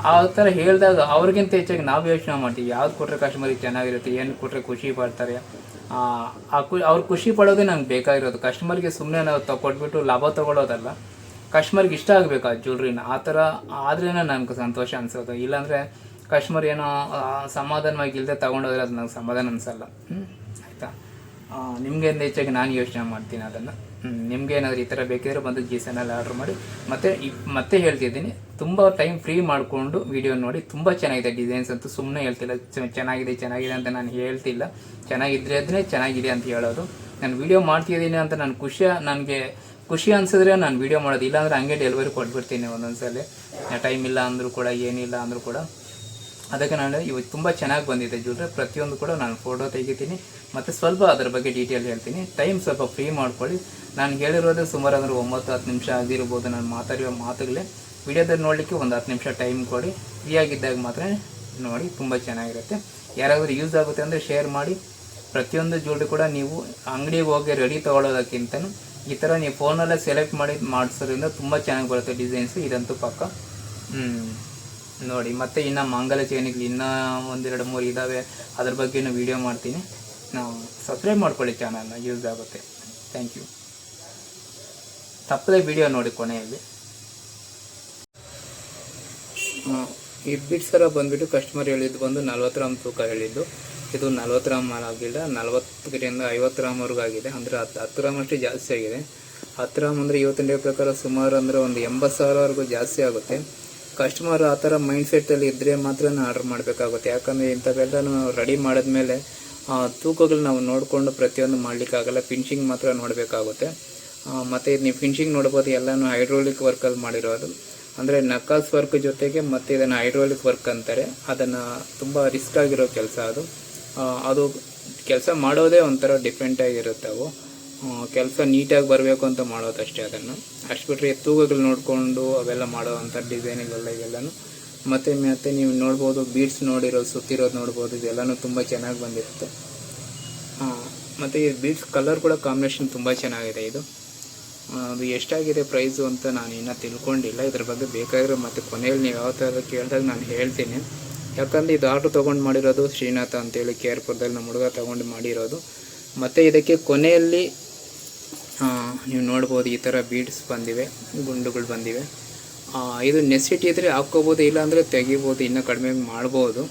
ಆ ಥರ ಹೇಳಿದಾಗ ಅವ್ರಿಗಿಂತ ಹೆಚ್ಚಾಗಿ ನಾವು ಯೋಚನೆ ಮಾಡ್ತೀವಿ. ಯಾವ್ದು ಕೊಟ್ಟರೆ ಕಸ್ಟಮರಿಗೆ ಚೆನ್ನಾಗಿರುತ್ತೆ ಏನು ಕೊಟ್ಟರೆ ಖುಷಿ ಪಡ್ತಾರೆ. ಆ, ಖು ಅವ್ರು ಖುಷಿ ಪಡೋದೇ ನಂಗೆ ಬೇಕಾಗಿರೋದು. ಕಸ್ಟಮರ್ಗೆ ಸುಮ್ಮನೆ ನಾವು ತಗೊಟ್ಬಿಟ್ಟು ಲಾಭ ತಗೊಳ್ಳೋದಲ್ಲ ಕಸ್ಟಮರ್ಗೆ ಇಷ್ಟ ಆಗಬೇಕು ಆ ಜ್ಯುವೆಲ್ರಿನ ಆ ಥರ ಆದ್ರೇ ನನಗೆ ಸಂತೋಷ ಅನ್ಸೋದು. ಇಲ್ಲಾಂದರೆ ಕಸ್ಟಮರ್ ಏನೋ ಸಮಾಧಾನವಾಗಿ ಇಲ್ಲದೆ ತೊಗೊಂಡೋದ್ರೆ ಅದು ನಂಗೆ ಸಮಾಧಾನ ಅನಿಸಲ್ಲ. ಆಯಿತಾ? ನಿಮಗಿಂತ ಹೆಚ್ಚಾಗಿ ನಾನು ಯೋಚನೆ ಮಾಡ್ತೀನಿ ಅದನ್ನು. ನಿಮ್ಗೆ ಏನಾದರೂ ಈ ಥರ ಬೇಕಿದ್ರೆ ಬಂದು ಜಿ ಸೆನಲ್ಲಿ ಆರ್ಡರ್ ಮಾಡಿ. ಮತ್ತು ಮತ್ತೆ ಹೇಳ್ತಿದ್ದೀನಿ, ತುಂಬ ಟೈಮ್ ಫ್ರೀ ಮಾಡಿಕೊಂಡು ವಿಡಿಯೋ ನೋಡಿ, ತುಂಬ ಚೆನ್ನಾಗಿದೆ ಡಿಸೈನ್ಸ್ ಅಂತೂ ಸುಮ್ಮನೆ ಹೇಳ್ತಿಲ್ಲ ಚೆನ್ನಾಗಿದೆ ಚೆನ್ನಾಗಿದೆ ಅಂತ ನಾನು ಹೇಳ್ತಿಲ್ಲ. ಚೆನ್ನಾಗಿದ್ರೆ ಅದನ್ನೇ ಚೆನ್ನಾಗಿದೆ ಅಂತ ಹೇಳೋದು. ನಾನು ವಿಡಿಯೋ ಮಾಡ್ತಿದ್ದೀನಿ ಅಂತ ನಾನು ಖುಷಿಯ ನನಗೆ ಖುಷಿ ಅನ್ಸಿದ್ರೆ ನಾನು ವಿಡಿಯೋ ಮಾಡೋದು. ಇಲ್ಲಾಂದರೆ ಹಂಗೆ ಡೆಲಿವರಿ ಕೊಟ್ಬಿಡ್ತೀನಿ ಒಂದೊಂದ್ಸಲ. ಟೈಮ್ ಇಲ್ಲ ಅಂದರೂ ಕೂಡ, ಏನಿಲ್ಲ ಅಂದರೂ ಕೂಡ. ಅದಕ್ಕೆ ನಾನು ಇವತ್ತು ತುಂಬ ಚೆನ್ನಾಗಿ ಬಂದಿದೆ ಜ್ಯೂಲ್ರಿ ಪ್ರತಿಯೊಂದು ಕೂಡ ನಾನು ಫೋಟೋ ತೆಗಿತೀನಿ. ಮತ್ತು ಸ್ವಲ್ಪ ಅದರ ಬಗ್ಗೆ ಡೀಟೇಲ್ ಹೇಳ್ತೀನಿ. ಟೈಮ್ ಸ್ವಲ್ಪ ಫ್ರೀ ಮಾಡ್ಕೊಳ್ಳಿ. ನಾನು ಹೇಳಿರೋದು ಸುಮಾರು ಅಂದರೆ ಒಂಬತ್ತು, ಹತ್ತು ನಿಮಿಷ ಆಗಿರ್ಬೋದು ನಾನು ಮಾತಾಡಿರೋ ಮಾತುಗಳೇ. ವಿಡಿಯೋದಲ್ಲಿ ನೋಡಲಿಕ್ಕೆ ಒಂದು ಹತ್ತು ನಿಮಿಷ ಟೈಮ್ ಕೊಡಿ. ಫ್ರೀ ಆಗಿದ್ದಾಗ ಮಾತ್ರ ನೋಡಿ ತುಂಬ ಚೆನ್ನಾಗಿರುತ್ತೆ. ಯಾರಾದರೂ ಯೂಸ್ ಆಗುತ್ತೆ ಅಂದರೆ ಶೇರ್ ಮಾಡಿ. ಪ್ರತಿಯೊಂದು ಜ್ಯೂಲ್ರಿ ಕೂಡ ನೀವು ಅಂಗಡಿಗೆ ಹೋಗಿ ರೆಡಿ ತೊಗೊಳೋದಕ್ಕಿಂತ ಈ ಥರ ನೀವು ಫೋನಲ್ಲೇ ಸೆಲೆಕ್ಟ್ ಮಾಡಿ, ಮಾಡಿಸೋದ್ರಿಂದ ತುಂಬ ಚೆನ್ನಾಗಿ ಬರುತ್ತೆ ಡಿಸೈನ್ಸು ಇದಂತೂ ಪಕ್ಕ. ನೋಡಿ, ಮತ್ತೆ ಇನ್ನು ಮಂಗಲ ಚೈನಿಗಳು ಇನ್ನೂ ಒಂದೆರಡು ಮೂರು ಇದ್ದಾವೆ ಅದ್ರ ಬಗ್ಗೆನೂ ವಿಡಿಯೋ ಮಾಡ್ತೀನಿ. ನಾವು ಸಬ್ಸ್ಕ್ರೈಬ್ ಮಾಡ್ಕೊಳ್ಳಿ ಚಾನಲ್ನ ಯೂಸ್ ಆಗುತ್ತೆ. ಥ್ಯಾಂಕ್ ಯು ತಪ್ಪದೆ ವಿಡಿಯೋ ನೋಡಿ ಕೊನೆಯಲ್ಲಿ. ಬಿಡ್ಸ್ ಸರ ಬಂದ್ಬಿಟ್ಟು ಕಸ್ಟಮರ್ ಹೇಳಿದ್ದು ಬಂದು ನಲ್ವತ್ತು ರಾಮ್ ತೂಕ ಹೇಳಿದ್ದು. ಇದು ನಲ್ವತ್ತು ಗ್ರಾಮ್ ಆಗಿಲ್ಲ, ನಲ್ವತ್ತರಿಂದ ಐವತ್ತು ಗ್ರಾಮ್ವರೆಗೂ ಆಗಿದೆ. ಅಂದರೆ ಹತ್ತು ಹತ್ತು ಗ್ರಾಮ್ ಅಷ್ಟು ಜಾಸ್ತಿ ಆಗಿದೆ. ಹತ್ತು ರಾಮ್ ಅಂದರೆ ಇವತ್ತಿನ ಪ್ರಕಾರ ಸುಮಾರು ಅಂದರೆ ಒಂದು ಎಂಬತ್ತು ಸಾವಿರವರೆಗೂ ಜಾಸ್ತಿ ಆಗುತ್ತೆ. ಕಸ್ಟಮರ್ ಆ ಥರ ಮೈಂಡ್ ಸೆಟ್ಟಲ್ಲಿ ಇದ್ದರೆ ಮಾತ್ರ ಆರ್ಡರ್ ಮಾಡಬೇಕಾಗುತ್ತೆ. ಯಾಕಂದರೆ ಇಂಥವೆಲ್ಲನೂ ರೆಡಿ ಮಾಡಿದ್ಮೇಲೆ ತೂಕಗಳು ನಾವು ನೋಡಿಕೊಂಡು ಪ್ರತಿಯೊಂದು ಮಾಡಲಿಕ್ಕಾಗಲ್ಲ ಫಿನಿಶಿಂಗ್ ಮಾತ್ರ ನೋಡಬೇಕಾಗುತ್ತೆ. ಮತ್ತು ಇದು ನೀವು ಫಿನಿಶಿಂಗ್ ನೋಡ್ಬೋದು, ಎಲ್ಲನೂ ಹೈಡ್ರೋಲಿಕ್ ವರ್ಕಲ್ಲಿ ಮಾಡಿರೋದು. ಅಂದರೆ ನಕಾಸ್ ವರ್ಕ್ ಜೊತೆಗೆ ಮತ್ತು ಇದನ್ನು ಹೈಡ್ರೋಲಿಕ್ ವರ್ಕ್ ಅಂತಾರೆ. ಅದನ್ನು ತುಂಬ ರಿಸ್ಕ್ ಆಗಿರೋ ಕೆಲಸ ಅದು. ಅದು ಕೆಲಸ ಮಾಡೋದೇ ಒಂಥರ ಡಿಫ್ರೆಂಟಾಗಿರುತ್ತೆ ಅವು. ಕೆಲಸ ನೀಟಾಗಿ ಬರಬೇಕು ಅಂತ ಮಾಡೋದಷ್ಟೇ ಅದನ್ನು. ಅಷ್ಟು ಬಿಟ್ಟರೆ ತೂಕಗಳು ನೋಡಿಕೊಂಡು ಅವೆಲ್ಲ ಮಾಡೋವಂಥ ಡಿಸೈನ್ಗಳೆಲ್ಲ ಇವೆಲ್ಲನೂ. ಮತ್ತು ಮತ್ತೆ ನೀವು ನೋಡ್ಬೋದು ಬೀಡ್ಸ್ ನೋಡಿರೋದು, ಸುತ್ತಿರೋದು ನೋಡ್ಬೋದು, ಇದೆಲ್ಲನೂ ತುಂಬ ಚೆನ್ನಾಗಿ ಬಂದಿರುತ್ತೆ. ಮತ್ತು ಈ ಬೀಡ್ಸ್ ಕಲರ್ ಕೂಡ ಕಾಂಬಿನೇಷನ್ ತುಂಬ ಚೆನ್ನಾಗಿದೆ ಇದು. ಅದು ಎಷ್ಟಾಗಿದೆ ಪ್ರೈಸು ಅಂತ ನಾನು ಇನ್ನೂ ತಿಳ್ಕೊಂಡಿಲ್ಲ. ಇದ್ರ ಬಗ್ಗೆ ಬೇಕಾದರೆ ಮತ್ತು ಕೊನೆಯಲ್ಲಿ ನೀವು ಯಾವ ಥರ ಕೇಳಿದಾಗ ನಾನು ಹೇಳ್ತೀನಿ. ಯಾಕಂದರೆ ಇದು ಆರ್ಡ್ರ್ ತೊಗೊಂಡು ಮಾಡಿರೋದು ಶ್ರೀನಾಥ ಅಂತೇಳಿ ಕೇರ್ಪುರದಲ್ಲಿ ನಮ್ಮ ಹುಡುಗ ತೊಗೊಂಡು ಮಾಡಿರೋದು. ಮತ್ತು ಇದಕ್ಕೆ ಕೊನೆಯಲ್ಲಿ ನೀವು ನೋಡ್ಬೋದು ಈ ಥರ ಬೀಡ್ಸ್ ಬಂದಿವೆ, ಗುಂಡುಗಳು ಬಂದಿವೆ. ಇದು ನೆಸಿಟಿ ಇದ್ದರೆ ಹಾಕ್ಕೋಬೋದು, ಇಲ್ಲಾಂದರೆ ತೆಗಿಬೋದು, ಇನ್ನೂ ಕಡಿಮೆ ಮಾಡ್ಬೋದು.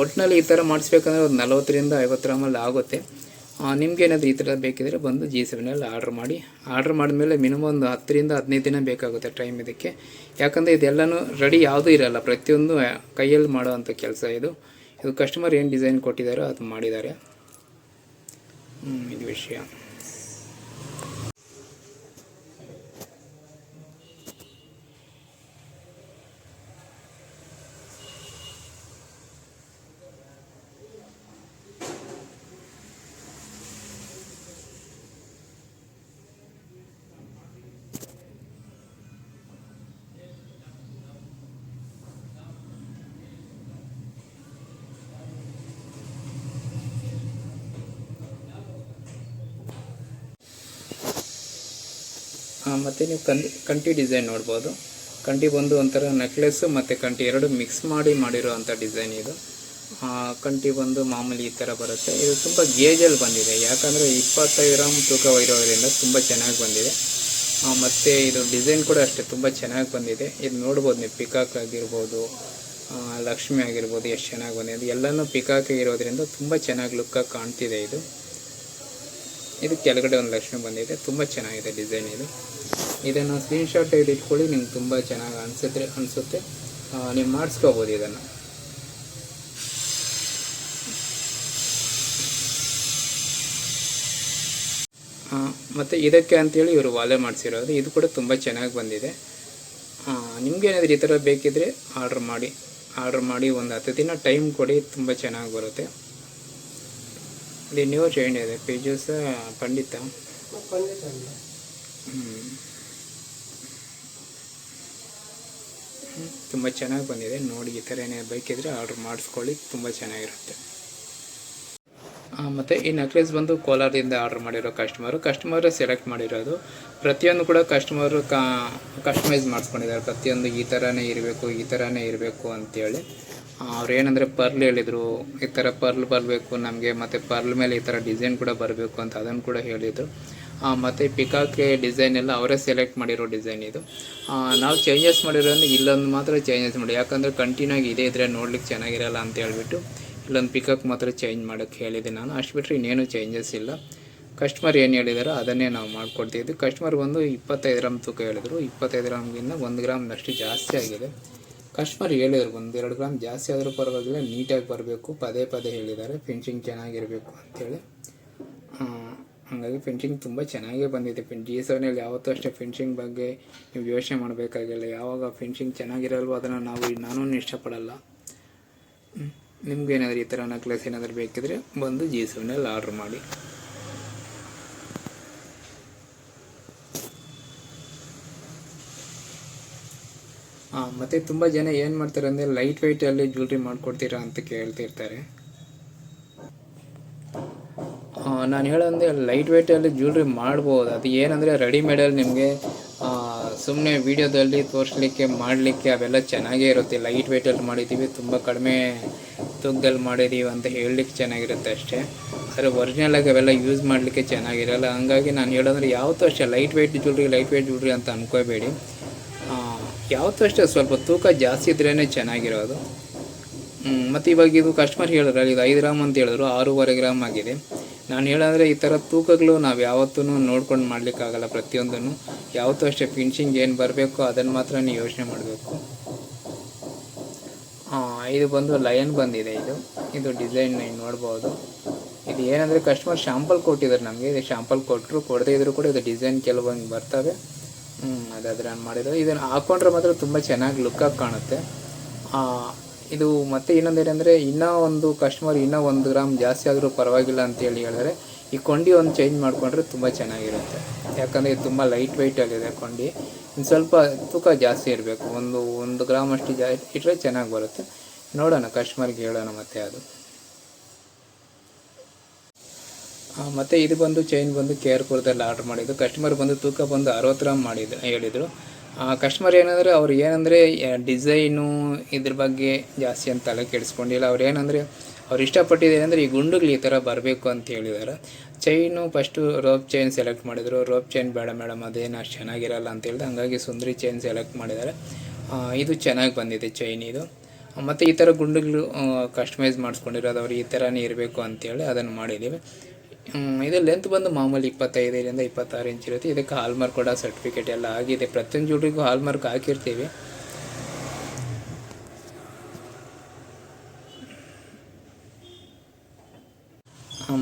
ಒಟ್ಟಿನಲ್ಲಿ ಈ ಥರ ಮಾಡಿಸ್ಬೇಕಂದ್ರೆ ಒಂದು ನಲವತ್ತರಿಂದ ಐವತ್ತು ರಾಮಲ್ಲಿ ಆಗುತ್ತೆ. ನಿಮ್ಗೇನಾದರೂ ಈ ಥರ ಬೇಕಿದ್ದರೆ ಬಂದು ಜಿ ಸೆವೆನಲ್ಲಿ ಆರ್ಡ್ರ್ ಮಾಡಿ. ಆರ್ಡ್ರ್ ಮಾಡಿದ್ಮೇಲೆ ಮಿನಿಮಮ್ ಒಂದು ಹತ್ತರಿಂದ ಹದಿನೈದು ದಿನ ಬೇಕಾಗುತ್ತೆ ಟೈಮ್ ಇದಕ್ಕೆ. ಯಾಕಂದರೆ ಇದೆಲ್ಲನೂ ರೆಡಿ ಯಾವುದೂ ಇರಲ್ಲ. ಪ್ರತಿಯೊಂದು ಕೈಯಲ್ಲಿ ಮಾಡೋವಂಥ ಕೆಲಸ ಇದು. ಇದು ಕಸ್ಟಮರ್ ಏನು ಡಿಸೈನ್ ಕೊಟ್ಟಿದ್ದಾರೋ ಅದು ಮಾಡಿದ್ದಾರೆ. ಇದು ವಿಷಯ. ಮತ್ತು ನೀವು ಕಂಟಿ ಕಂಠಿ ಡಿಸೈನ್ ನೋಡ್ಬೋದು. ಕಂಠಿ ಬಂದು ಒಂಥರ ನೆಕ್ಲೆಸ್ಸು ಮತ್ತು ಕಂಟಿ ಎರಡು ಮಿಕ್ಸ್ ಮಾಡಿ ಮಾಡಿರೋ ಅಂಥ ಡಿಸೈನ್ ಇದು. ಕಂಠಿ ಬಂದು ಮಾಮೂಲಿ ಈ ಥರ ಬರುತ್ತೆ. ಇದು ತುಂಬ ಗೇಜಲ್ಲಿ ಬಂದಿದೆ. ಯಾಕಂದರೆ ಇಪ್ಪತ್ತೈದು ಗ್ರಾಮ್ ತೂಕ ಇರೋದ್ರಿಂದ ತುಂಬ ಚೆನ್ನಾಗಿ ಬಂದಿದೆ. ಮತ್ತು ಇದು ಡಿಸೈನ್ ಕೂಡ ಅಷ್ಟೇ, ತುಂಬ ಚೆನ್ನಾಗಿ ಬಂದಿದೆ. ಇದು ನೋಡ್ಬೋದು ನೀವು ಪಿಕಾಕ್ ಆಗಿರ್ಬೋದು ಲಕ್ಷ್ಮಿ ಆಗಿರ್ಬೋದು, ಎಷ್ಟು ಚೆನ್ನಾಗಿ ಬಂದಿದೆ. ಎಲ್ಲನೂ ಪಿಕಾಕ್ ಇರೋದ್ರಿಂದ ತುಂಬ ಚೆನ್ನಾಗಿ ಲುಕ್ಕಾಗಿ ಕಾಣ್ತಿದೆ ಇದು. ಇದು ಕೆಳಗಡೆ ಒಂದು ಲಕ್ಷ್ಮಿ ಬಂದಿದೆ. ತುಂಬ ಚೆನ್ನಾಗಿದೆ ಡಿಸೈನ್ ಇದು. ಇದನ್ನು ಸ್ಕ್ರೀನ್ಶಾಟ್ ತೆಗೆದು ಇಟ್ಕೊಳ್ಳಿ, ನಿಮ್ಗೆ ತುಂಬ ಚೆನ್ನಾಗಿ ಅನಿಸಿದ್ರೆ, ಅನಿಸುತ್ತೆ. ನೀವು ಮಾಡಿಸ್ಕೋಬೋದು ಇದನ್ನು. ಮತ್ತು ಇದಕ್ಕೆ ಅಂತೇಳಿ ಇವರು ವಾಲೆ ಮಾಡಿಸಿರೋದು. ಇದು ಕೂಡ ತುಂಬ ಚೆನ್ನಾಗಿ ಬಂದಿದೆ. ನಿಮಗೇನಾದರೂ ಈ ಥರ ಬೇಕಿದ್ರೆ ಆರ್ಡ್ರ್ ಮಾಡಿ ಆರ್ಡ್ರ್ ಮಾಡಿ ಒಂದು ಹತ್ತು ದಿನ ಟೈಮ್ ಕೊಡಿ, ತುಂಬ ಚೆನ್ನಾಗಿ ಬರುತ್ತೆ. ಇದು ನ್ಯೂ ಚೈನ್ ಇದೆ ಪೇಜಸ್ ಪಂಡಿತ. ತುಂಬ ಚೆನ್ನಾಗಿ ಬಂದಿದೆ, ನೋಡಿ ಈ ಥರ ಏನೇ ಬೇಕಿದ್ರೆ ಆರ್ಡ್ರ್ ಮಾಡಿಸ್ಕೊಳ್ಳಿ, ತುಂಬ ಚೆನ್ನಾಗಿರುತ್ತೆ. ಮತ್ತು ಈ ನೆಕ್ಲೆಸ್ ಬಂದು ಕೋಲಾರದಿಂದ ಆರ್ಡ್ರ್ ಮಾಡಿರೋ ಕಸ್ಟಮರು ಕಸ್ಟಮರೇ ಸೆಲೆಕ್ಟ್ ಮಾಡಿರೋದು. ಪ್ರತಿಯೊಂದು ಕೂಡ ಕಸ್ಟಮರು ಕಾ ಕಸ್ಟಮೈಸ್ ಮಾಡಿಸ್ಕೊಂಡಿದ್ದಾರೆ, ಪ್ರತಿಯೊಂದು ಈ ಥರನೇ ಇರಬೇಕು, ಈ ಥರನೇ ಇರಬೇಕು ಅಂತೇಳಿ. ಅವ್ರು ಏನಂದರೆ ಪರ್ಲ್ ಹೇಳಿದರು, ಈ ಥರ ಪರ್ಲ್ ಬರಬೇಕು, ನಮಗೆ ಮತ್ತು ಪರ್ಲ್ ಮೇಲೆ ಈ ಥರ ಡಿಸೈನ್ ಕೂಡ ಬರಬೇಕು ಅಂತ ಅದನ್ನು ಕೂಡ ಹೇಳಿದರು. ಮತ್ತು ಪಿಕಾಕೆ ಡಿಸೈನ್ ಎಲ್ಲ ಅವರೇ ಸೆಲೆಕ್ಟ್ ಮಾಡಿರೋ ಡಿಸೈನ್ ಇದು. ನಾವು ಚೇಂಜಸ್ ಮಾಡಿರೋದು ಇಲ್ಲೊಂದು ಮಾತ್ರ ಚೇಂಜಸ್ ಮಾಡಿ, ಯಾಕಂದರೆ ಕಂಟಿನ್ಯೂ ಆಗಿ ಇದೇ ಇದ್ರೆ ನೋಡ್ಲಿಕ್ಕೆ ಚೆನ್ನಾಗಿರಲ್ಲ ಅಂತ ಹೇಳ್ಬಿಟ್ಟು ಇಲ್ಲೊಂದು ಪಿಕಕ್ ಮಾತ್ರ ಚೇಂಜ್ ಮಾಡೋಕ್ಕೆ ಹೇಳಿದೆ ನಾನು. ಅಷ್ಟು ಬಿಟ್ಟರೆ ಇನ್ನೇನು ಚೇಂಜಸ್ ಇಲ್ಲ. ಕಸ್ಟಮರ್ ಏನು ಹೇಳಿದಾರೋ ಅದನ್ನೇ ನಾವು ಮಾಡಿಕೊಡ್ತಿದ್ವಿ ಕಸ್ಟಮರ್ ಬಂದು ಇಪ್ಪತ್ತೈದು ಗ್ರಾಮ್ ತೂಕ ಹೇಳಿದರು. ಇಪ್ಪತ್ತೈದು ಗ್ರಾಮ್ಗಿಂತ ಒಂದು ಗ್ರಾಮ್ನಷ್ಟು ಜಾಸ್ತಿ ಆಗಿದೆ. ಕಸ್ಟಮರ್ ಹೇಳಿದ್ರು, ಒಂದು ಎರಡು ಗ್ರಾಮ್ ಜಾಸ್ತಿ ಆದರೂ ಪರವಾಗಿಲ್ಲ, ನೀಟಾಗಿ ಬರಬೇಕು, ಪದೇ ಪದೇ ಹೇಳಿದ್ದಾರೆ ಫಿನಿಶಿಂಗ್ ಚೆನ್ನಾಗಿರಬೇಕು ಅಂತೇಳಿ. ಹಾಗಾಗಿ ಫಿನಿಶಿಂಗ್ ತುಂಬ ಚೆನ್ನಾಗೇ ಬಂದಿದೆ. ಫಿನ್ ಜಿ ಸೆವೆನಲ್ಲಿ ಯಾವತ್ತೂ ಅಷ್ಟೇ ಫಿನಿಶಿಂಗ್ ಬಗ್ಗೆ ನೀವು ಯೋಚನೆ ಮಾಡಬೇಕಾಗಿಲ್ಲ. ಯಾವಾಗ ಫಿನಿಶಿಂಗ್ ಚೆನ್ನಾಗಿರಲ್ವೋ ಅದನ್ನು ನಾವು ನಾನು ಇಷ್ಟಪಡಲ್ಲ. ನಿಮ್ಗೆ ಏನಾದರೂ ಈ ಥರ ನಕ್ಲೆಸ್ ಏನಾದರೂ ಬೇಕಿದ್ರೆ ಬಂದು ಜಿ ಸೆವೆನಲ್ಲಿ ಆರ್ಡ್ರ್ ಮಾಡಿ. ಮತ್ತು ತುಂಬ ಜನ ಏನು ಮಾಡ್ತಾರೆ ಅಂದರೆ ಲೈಟ್ ವೆಯ್ಟಲ್ಲಿ ಜ್ಯುವೆಲ್ರಿ ಮಾಡಿಕೊಡ್ತೀರಾ ಅಂತ ಕೇಳ್ತಿರ್ತಾರೆ. ನಾನು ಹೇಳೋದಂದ್ರೆ ಲೈಟ್ ವೆಯ್ಟಲ್ಲಿ ಜ್ಯುವೆಲ್ರಿ ಮಾಡ್ಬೋದು. ಅದು ಏನಂದರೆ ರೆಡಿಮೇಡಲ್ಲಿ ನಿಮಗೆ ಸುಮ್ಮನೆ ವೀಡಿಯೋದಲ್ಲಿ ತೋರಿಸ್ಲಿಕ್ಕೆ ಮಾಡಲಿಕ್ಕೆ ಅವೆಲ್ಲ ಚೆನ್ನಾಗೇ ಇರುತ್ತೆ. ಲೈಟ್ ವೆಯ್ಟಲ್ಲಿ ಮಾಡಿದ್ದೀವಿ ತುಂಬ ಕಡಿಮೆ ತೂಕದಲ್ಲಿ ಮಾಡಿದ್ದೀವಿ ಅಂತ ಹೇಳಲಿಕ್ಕೆ ಚೆನ್ನಾಗಿರುತ್ತೆ ಅಷ್ಟೇ. ಆದರೆ ಒರಿಜಿನಲಾಗಿ ಅವೆಲ್ಲ ಯೂಸ್ ಮಾಡಲಿಕ್ಕೆ ಚೆನ್ನಾಗಿರಲ್ಲ. ಹಂಗಾಗಿ ನಾನು ಹೇಳೋದ್ರೆ ಯಾವತ್ತೂ ಅಷ್ಟೇ light weight jewellery light weight jewellery ಅಂತ ಅನ್ಕೋಬೇಡಿ. ಆ, ಯಾವತ್ತೂ ಅಷ್ಟೇ ಸ್ವಲ್ಪ ತೂಕ ಜಾಸ್ತಿ ಇದ್ರೇ ಚೆನ್ನಾಗಿರೋದು. ಮತ್ತು ಇವಾಗ ಇದು ಕಸ್ಟಮರ್ ಹೇಳಿದ್ರೆ ಇದು ಐದು ಗ್ರಾಮ್ ಅಂತ ಹೇಳಿದ್ರು, ಆರೂವರೆ ಗ್ರಾಮ್ ಆಗಿದೆ. ನಾನು ಹೇಳಿದ್ರೆ ಈ ಥರ ತೂಕಗಳು ನಾವು ಯಾವತ್ತೂ ನೋಡ್ಕೊಂಡು ಮಾಡಲಿಕ್ಕಾಗಲ್ಲ ಪ್ರತಿಯೊಂದನ್ನು. ಯಾವತ್ತೂ ಅಷ್ಟೇ ಫಿನಿಶಿಂಗ್ ಏನು ಬರಬೇಕು ಅದನ್ನು ಮಾತ್ರ ನೀವು ಯೋಚನೆ ಮಾಡಬೇಕು. ಇದು ಬಂದು ಲಯನ್ ಬಂದಿದೆ ಇದು. ಇದು ಡಿಸೈನ್ ನೀವು ನೋಡ್ಬೋದು. ಇದು ಏನಂದರೆ ಕಸ್ಟಮರ್ ಶ್ಯಾಂಪಲ್ ಕೊಟ್ಟಿದ್ದಾರೆ ನಮಗೆ. ಇದು ಶಾಂಪಲ್ ಕೊಟ್ಟರು ಕೊಡದೇ ಇದ್ರು ಕೂಡ ಇದು ಡಿಸೈನ್ ಕೆಲವೊಂದು ಬರ್ತವೆ. ಹ್ಞೂ ಅದಾದ್ರೆ ನಾನು ಮಾಡಿದ್ರು ಇದನ್ನು ಹಾಕೊಂಡ್ರೆ ಮಾತ್ರ ತುಂಬ ಚೆನ್ನಾಗಿ ಲುಕ್ಕಾಗಿ ಕಾಣುತ್ತೆ. ಇದು ಮತ್ತೆ ಇನ್ನೊಂದು ಏನಂದರೆ ಇನ್ನೂ ಒಂದು ಕಸ್ಟಮರ್ ಇನ್ನೂ ಒಂದು ಗ್ರಾಮ್ ಜಾಸ್ತಿ ಆದರೂ ಪರವಾಗಿಲ್ಲ ಅಂತೇಳಿ ಹೇಳಿದ್ರೆ, ಈ ಕೊಂಡಿ ಒಂದು ಚೇಂಜ್ ಮಾಡಿಕೊಂಡ್ರೆ ತುಂಬ ಚೆನ್ನಾಗಿರುತ್ತೆ. ಯಾಕಂದರೆ ಇದು ತುಂಬ ಲೈಟ್ ಆಗಿದೆ ಕೊಂಡಿ. ಇನ್ನು ಸ್ವಲ್ಪ ತೂಕ ಜಾಸ್ತಿ ಇರಬೇಕು. ಒಂದು ಒಂದು ಗ್ರಾಮ್ ಅಷ್ಟು ಜಾ ಇಟ್ಟರೆ ಚೆನ್ನಾಗಿ ಬರುತ್ತೆ. ನೋಡೋಣ ಕಸ್ಟಮರ್ಗೆ ಹೇಳೋಣ ಮತ್ತೆ ಅದು ಆ, ಮತ್ತೆ ಇದು ಬಂದು ಚೈನ್ ಬಂದು ಕೇ ಆರ್ ಕುರ್ದಲ್ಲಿ ಆರ್ಡ್ರ್ ಮಾಡಿದ್ದು. ಕಸ್ಟಮರ್ ಬಂದು ತೂಕ ಬಂದು ಅರವತ್ತು ಗ್ರಾಮ್ ಮಾಡಿದ್ರು ಹೇಳಿದರು. ಕಸ್ಟಮರ್ ಏನಂದರೆ ಅವ್ರು ಏನಂದರೆ ಡಿಸೈನು ಇದ್ರ ಬಗ್ಗೆ ಜಾಸ್ತಿ ಅಂತ ತಲೆ ಕೆಡಿಸ್ಕೊಂಡಿಲ್ಲ. ಅವ್ರು ಏನಂದರೆ, ಅವ್ರು ಇಷ್ಟಪಟ್ಟಿದ್ದು ಏನಂದರೆ ಈ ಗುಂಡುಗಳು ಈ ಥರ ಬರಬೇಕು ಅಂತ ಹೇಳಿದ್ದಾರೆ chain first rope chain select ಮಾಡಿದರು. ರೋಪ್ ಚೈನ್ ಬೇಡ ಮೇಡಮ್ ಅದೇನು ಅಷ್ಟು ಚೆನ್ನಾಗಿರಲ್ಲ ಅಂತ ಹೇಳಿದೆ. ಹಂಗಾಗಿ ಸುಂದರಿ ಚೈನ್ ಸೆಲೆಕ್ಟ್ ಮಾಡಿದ್ದಾರೆ ಇದು ಚೆನ್ನಾಗಿ ಬಂದಿದೆ ಚೈನ್ ಇದು. ಮತ್ತು ಈ ಥರ ಗುಂಡುಗಳು ಕಸ್ಟಮೈಸ್ ಮಾಡಿಸ್ಕೊಂಡಿರೋದು, ಅವ್ರು ಈ ಥರನೇ ಇರಬೇಕು ಅಂತೇಳಿ ಅದನ್ನು ಮಾಡಿದ್ದೀವಿ ಇದು ಲೆಂತ್ ಬಂದು ಮಾಮೂಲಿ ಇಪ್ಪತ್ತೈದರಿಂದ ಇಪ್ಪತ್ತಾರು ಇಂಚ್ ಇರುತ್ತೆ. ಇದಕ್ಕೆ ಹಾಲ್ಮಾರ್ಕ್ ಕೂಡ ಸರ್ಟಿಫಿಕೇಟ್ ಎಲ್ಲ ಆಗಿದೆ. ಪ್ರತಿಯೊಂದು ಜೋಡಿಗೂ ಹಾಲ್ಮಾರ್ಕ್ ಹಾಕಿರ್ತೀವಿ.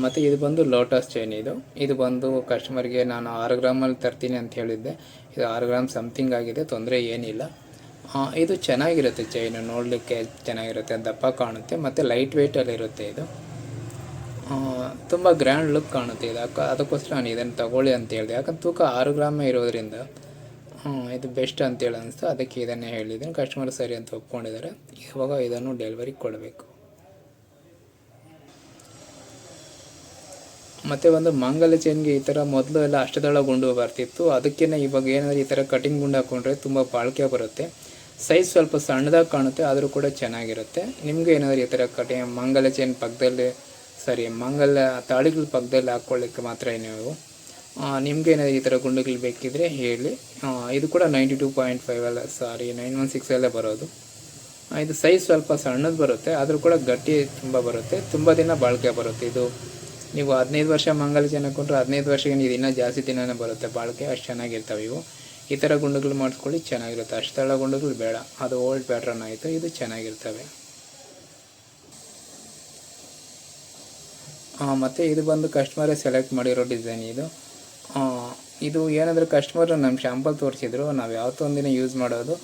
ಮತ್ತು ಇದು ಬಂದು ಲೋಟಸ್ ಚೈನ್ ಇದು. ಇದು ಬಂದು ಕಸ್ಟಮರ್ಗೆ ನಾನು ಆರು ಗ್ರಾಮಲ್ಲಿ ತರ್ತೀನಿ ಅಂತ ಹೇಳಿದ್ದೆ. ಇದು ಆರು ಗ್ರಾಮ್ ಸಮಥಿಂಗ್ ಆಗಿದೆ, ತೊಂದರೆ ಏನಿಲ್ಲ. ಇದು ಚೆನ್ನಾಗಿರುತ್ತೆ ಚೈನು ನೋಡಲಿಕ್ಕೆ ಚೆನ್ನಾಗಿರುತ್ತೆ, ದಪ್ಪ ಕಾಣುತ್ತೆ. ಮತ್ತು ಲೈಟ್ ವೆಯ್ಟಲ್ಲಿರುತ್ತೆ ಇದು. ತುಂಬ ಗ್ರ್ಯಾಂಡ್ ಲುಕ್ ಕಾಣುತ್ತೆ. ಇದು ಯಾಕೆ ಅದಕ್ಕೋಸ್ಕರ ನಾನು ಇದನ್ನು ತಗೊಳ್ಳಿ ಅಂತ ಹೇಳಿದೆ. ಯಾಕಂದ್ರೆ ತೂಕ ಆರು ಗ್ರಾಮೇ ಇರೋದ್ರಿಂದ ಇದು ಬೆಸ್ಟ್ ಅಂತೇಳಿ ಅನಿಸ್ತು. ಅದಕ್ಕೆ ಇದನ್ನೇ ಹೇಳಿದ್ದೀನಿ. ಕಸ್ಟಮರ್ ಸರಿ ಅಂತ ಒಪ್ಕೊಂಡಿದ್ದಾರೆ. ಇವಾಗ ಇದನ್ನು ಡೆಲಿವರಿ ಕೊಡಬೇಕು. ಮತ್ತು ಒಂದು ಮಂಗಲ ಚೈನ್ಗೆ ಈ ಥರ ಮೊದಲು ಎಲ್ಲ ಅಷ್ಟದಳ ಗುಂಡು ಬರ್ತಿತ್ತು. ಅದಕ್ಕೇ ಇವಾಗ ಏನಾದರೂ ಈ ಥರ ಕಟಿಂಗ್ ಗುಂಡು ಹಾಕ್ಕೊಂಡ್ರೆ ತುಂಬ ಬಾಳಿಕೆ ಬರುತ್ತೆ. ಸೈಜ್ ಸ್ವಲ್ಪ ಸಣ್ಣದಾಗಿ ಕಾಣುತ್ತೆ, ಆದರೂ ಕೂಡ ಚೆನ್ನಾಗಿರುತ್ತೆ. ನಿಮಗೆ ಏನಾದರೂ ಈ ಥರ ಕಟಿಂಗ್ ಮಂಗಲ ಚೈನ್ ಪಕ್ಕದಲ್ಲಿ ಸಾರಿ, ಮಂಗಲ ತಾಳಿಗಳ ಪಕ್ಕದಲ್ಲಿ ಹಾಕ್ಕೊಳ್ಳಿಕ್ಕೆ ಮಾತ್ರ ನೀವು ನಿಮಗೆ ಏನಾದರೂ ಈ ಥರ ಗುಂಡುಗಳು ಬೇಕಿದ್ರೆ ಹೇಳಿ. ಇದು ಕೂಡ ನೈಂಟಿ ಟೂ ಪಾಯಿಂಟ್ ಫೈವ್ ಅಲ್ಲ ಸಾರಿ ನೈನ್ ಒನ್ ಸಿಕ್ಸ್ ಅಲ್ಲೇ ಬರೋದು. ಇದು ಸೈಜ್ ಸ್ವಲ್ಪ ಸಣ್ಣದು ಬರುತ್ತೆ, ಆದರೂ ಕೂಡ ಗಟ್ಟಿ ತುಂಬ ಬರುತ್ತೆ, ತುಂಬ ದಿನ ಬಾಳಿಕೆ ಬರುತ್ತೆ. ಇದು ನೀವು ಹದಿನೈದು ವರ್ಷ ಮಂಗಲ ಜನ ಹಾಕೊಂಡ್ರೆ ಹದಿನೈದು ವರ್ಷಕ್ಕೆ ನೀವು ಇನ್ನೂ ಜಾಸ್ತಿ ದಿನನೇ ಬರುತ್ತೆ ಬಾಳಿಕೆ, ಅಷ್ಟು ಚೆನ್ನಾಗಿರ್ತವೆ ಇವು. ಈ ಥರ ಗುಂಡುಗಳು ಮಾಡಿಸ್ಕೊಳ್ಳಿ, ಚೆನ್ನಾಗಿರುತ್ತೆ. ಅಷ್ಟೆಲ್ಲ ಗುಂಡುಗಳು ಬೇಡ, ಅದು ಓಲ್ಡ್ ಪ್ಯಾಟ್ರನ್ ಆಯಿತು, ಇದು ಚೆನ್ನಾಗಿರ್ತವೆ. ಮತ್ತು ಇದು ಬಂದು ಕಸ್ಟಮರೇ ಸೆಲೆಕ್ಟ್ ಮಾಡಿರೋ ಡಿಸೈನ್ ಇದು. ಇದು ಏನಾದರೂ ಕಸ್ಟಮರ್ ನಮ್ಮ ಶ್ಯಾಂಪಲ್ ತೋರಿಸಿದ್ರು, ನಾವು ಯಾವತ್ತೊಂದಿನ ಯೂಸ್ ಮಾಡೋದು.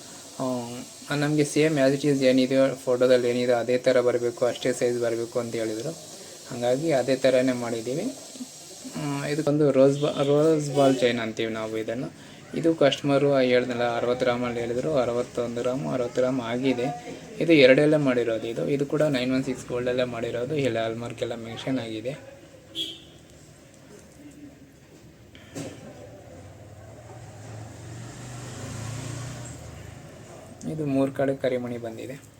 ನಮಗೆ ಸೇಮ್ ಆ್ಯಸ್ ಇಟ್ ಈಸ್ ಏನಿದೆಯೋ ಫೋಟೋದಲ್ಲಿ ಏನಿದೆ ಅದೇ ಥರ ಬರಬೇಕು, ಅಷ್ಟೇ ಸೈಜ್ ಬರಬೇಕು ಅಂತ ಹೇಳಿದರು. ಹಾಗಾಗಿ ಅದೇ ಥರನೇ ಮಾಡಿದ್ದೀವಿ ಇದಕ್ಕೊಂದು ರೋಸ್ ಬಾ ರೋಸ್ ಬಾಲ್ ಚೈನ್ ಅಂತೀವಿ ನಾವು ಇದನ್ನು. ಇದು ಕಸ್ಟಮರು ಹೇಳ್ದಲ್ಲ, ಅರವತ್ತು ಗ್ರಾಮಲ್ಲಿ ಹೇಳಿದ್ರು, ಅರವತ್ತೊಂದು ಗ್ರಾಮು ಅರವತ್ತು ಗ್ರಾಮ್ ಆಗಿದೆ. ಇದು ಎರಡಲ್ಲೇ ಮಾಡಿರೋದು ಇದು. ಇದು ಕೂಡ ನೈನ್ ಒನ್ ಸಿಕ್ಸ್ ಗೋಲ್ಡಲ್ಲೇ ಮಾಡಿರೋದು. ಎಲ್ಲ ಆಲ್ಮಾರ್ಕೆಲ್ಲ ಮೆನ್ಷನ್ ಆಗಿದೆ. ಇದು ಮೂರು ಕಡೆ ಕರಿಮಣಿ ಬಂದಿದೆ.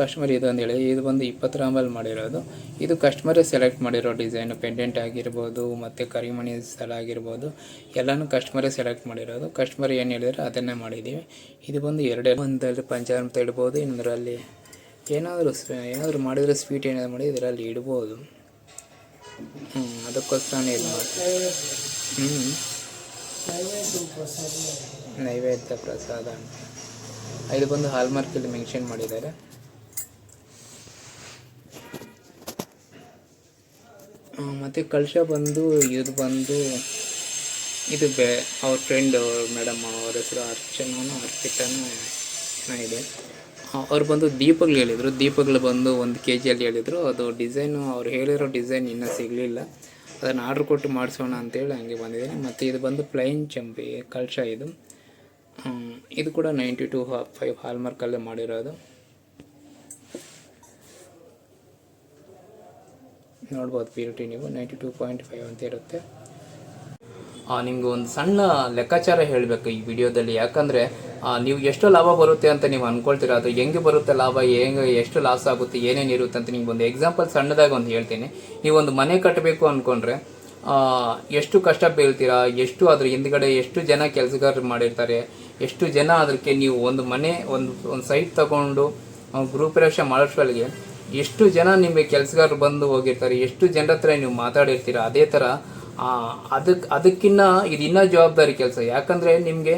ಕಸ್ಟಮರ್ ಇದು ಅಂತ ಹೇಳಿದ್ರೆ ಇದು ಬಂದು ಇಪ್ಪತ್ತು ರಾಮಲ್ಲಿ ಮಾಡಿರೋದು. ಇದು ಕಸ್ಟಮರೇ ಸೆಲೆಕ್ಟ್ ಮಾಡಿರೋ ಡಿಸೈನು ಪೆಂಡೆಂಟ್ ಆಗಿರ್ಬೋದು, ಮತ್ತು ಕರಿಮಣಿ ಸ್ಥಳ ಆಗಿರ್ಬೋದು, ಎಲ್ಲನೂ ಕಸ್ಟಮರೇ ಸೆಲೆಕ್ಟ್ ಮಾಡಿರೋದು. ಕಸ್ಟಮರ್ ಏನು ಹೇಳಿದ್ರೆ ಅದನ್ನೇ ಮಾಡಿದ್ದೀವಿ ಇದು ಬಂದು ಎರಡೇ ಒಂದಲ್ಲಿ ಅಂತ ಇಡ್ಬೋದು ಇನ್ನೊಂದರಲ್ಲಿ ಏನಾದರೂ ಏನಾದರೂ ಮಾಡಿದರೆ ಸ್ವೀಟ್ ಏನಾದರೂ ಮಾಡಿ ಇದರಲ್ಲಿ ಇಡ್ಬೋದು. ಹ್ಞೂ ಅದಕ್ಕೋಸ್ಕರನೇ ಇದು ಹ್ಞೂ ನೈವೇದ್ಯ ಪ್ರಸಾದ ಅಂತ. ಇದು ಬಂದು ಹಾಲ್ಮಾರ್ಕಲ್ಲಿ ಮೆನ್ಷನ್ ಮಾಡಿದ್ದಾರೆ. ಮತ್ತೆ ಕಳಶ ಬಂದು, ಇದು ಬಂದು, ಇದು ಬೆ, ಅವ್ರ ಫ್ರೆಂಡ್ ಮೇಡಮ್ ಅವ್ರ ಹೆಸರು ಅರ್ಚನೂ ಅರ್ಪಿತನೂ ಇದೆ. ಅವ್ರು ಬಂದು ದೀಪಗಳು ಹೇಳಿದರು. ದೀಪಗಳು ಬಂದು ಒಂದು ಕೆ ಜಿಯಲ್ಲಿ ಹೇಳಿದರು. ಅದು ಡಿಸೈನು ಅವ್ರು ಹೇಳಿರೋ ಡಿಸೈನ್ ಇನ್ನೂ ಸಿಗಲಿಲ್ಲ. ಅದನ್ನು ಆರ್ಡ್ರ್ ಕೊಟ್ಟು ಮಾಡಿಸೋಣ ಅಂತೇಳಿ ಹಂಗೆ ಬಂದಿದ್ದೀನಿ. ಮತ್ತು ಇದು ಬಂದು ಪ್ಲೈನ್ ಚಂಪಿ ಕಳಶ ಇದು. ಇದು ಕೂಡ ನೈಂಟಿ ಟು ಫೈವ್ ಹಾಲ್ಮಾರ್ಕಲ್ಲೇ ಮಾಡಿರೋದು. ನೋಡ್ಬೋದು ಪ್ಯೂರಿಟಿ ನೀವು. ನೈಂಟಿ ಟೂ ಪಾಯಿಂಟ್ ಫೈವ್ ಅಂತ ಇರುತ್ತೆ. ನಿಮ್ಗೆ ಒಂದು ಸಣ್ಣ ಲೆಕ್ಕಾಚಾರ ಹೇಳಬೇಕು ಈ ವಿಡಿಯೋದಲ್ಲಿ. ಯಾಕಂದರೆ ನೀವು ಎಷ್ಟು ಲಾಭ ಬರುತ್ತೆ ಅಂತ ನೀವು ಅಂದ್ಕೊಳ್ತೀರಾ ಅದು ಹೆಂಗೆ ಬರುತ್ತೆ ಲಾಭ? ಹೆಂಗೆ, ಎಷ್ಟು ಲಾಸ್ ಆಗುತ್ತೆ? ಏನೇನು ಇರುತ್ತೆ ಅಂತ ನಿಮ್ಗೆ ಒಂದು ಎಕ್ಸಾಂಪಲ್ ಸಣ್ಣದಾಗಿ ಒಂದು ಹೇಳ್ತೀನಿ. ನೀವು ಒಂದು ಮನೆ ಕಟ್ಟಬೇಕು ಅಂದ್ಕೊಂಡ್ರೆ ಎಷ್ಟು ಕಷ್ಟ ಬೀಳ್ತೀರಾ? ಎಷ್ಟು ಅದ್ರ ಹಿಂದ್ಗಡೆ ಎಷ್ಟು ಜನ ಕೆಲಸಗಾರರು ಮಾಡಿರ್ತಾರೆ? ಎಷ್ಟು ಜನ ಅದಕ್ಕೆ ನೀವು ಒಂದು ಮನೆ, ಒಂದು ಒಂದು ಸೈಟ್ ತಗೊಂಡು ಗೃಹಪ್ರವೇಶ ಮಾಡೋಷ್ಟ್ರೊಳಗೆ ಎಷ್ಟು ಜನ ನಿಮಗೆ ಕೆಲಸಗಾರರು ಬಂದು ಹೋಗಿರ್ತಾರೆ, ಎಷ್ಟು ಜನರ ಹತ್ರ ನೀವು ಮಾತಾಡಿರ್ತೀರ, ಅದೇ ಥರ ಅದಕ್ಕೆ ಅದಕ್ಕಿನ್ನ ಇದು ಇನ್ನೂ ಜವಾಬ್ದಾರಿ ಕೆಲಸ. ಯಾಕಂದರೆ ನಿಮಗೆ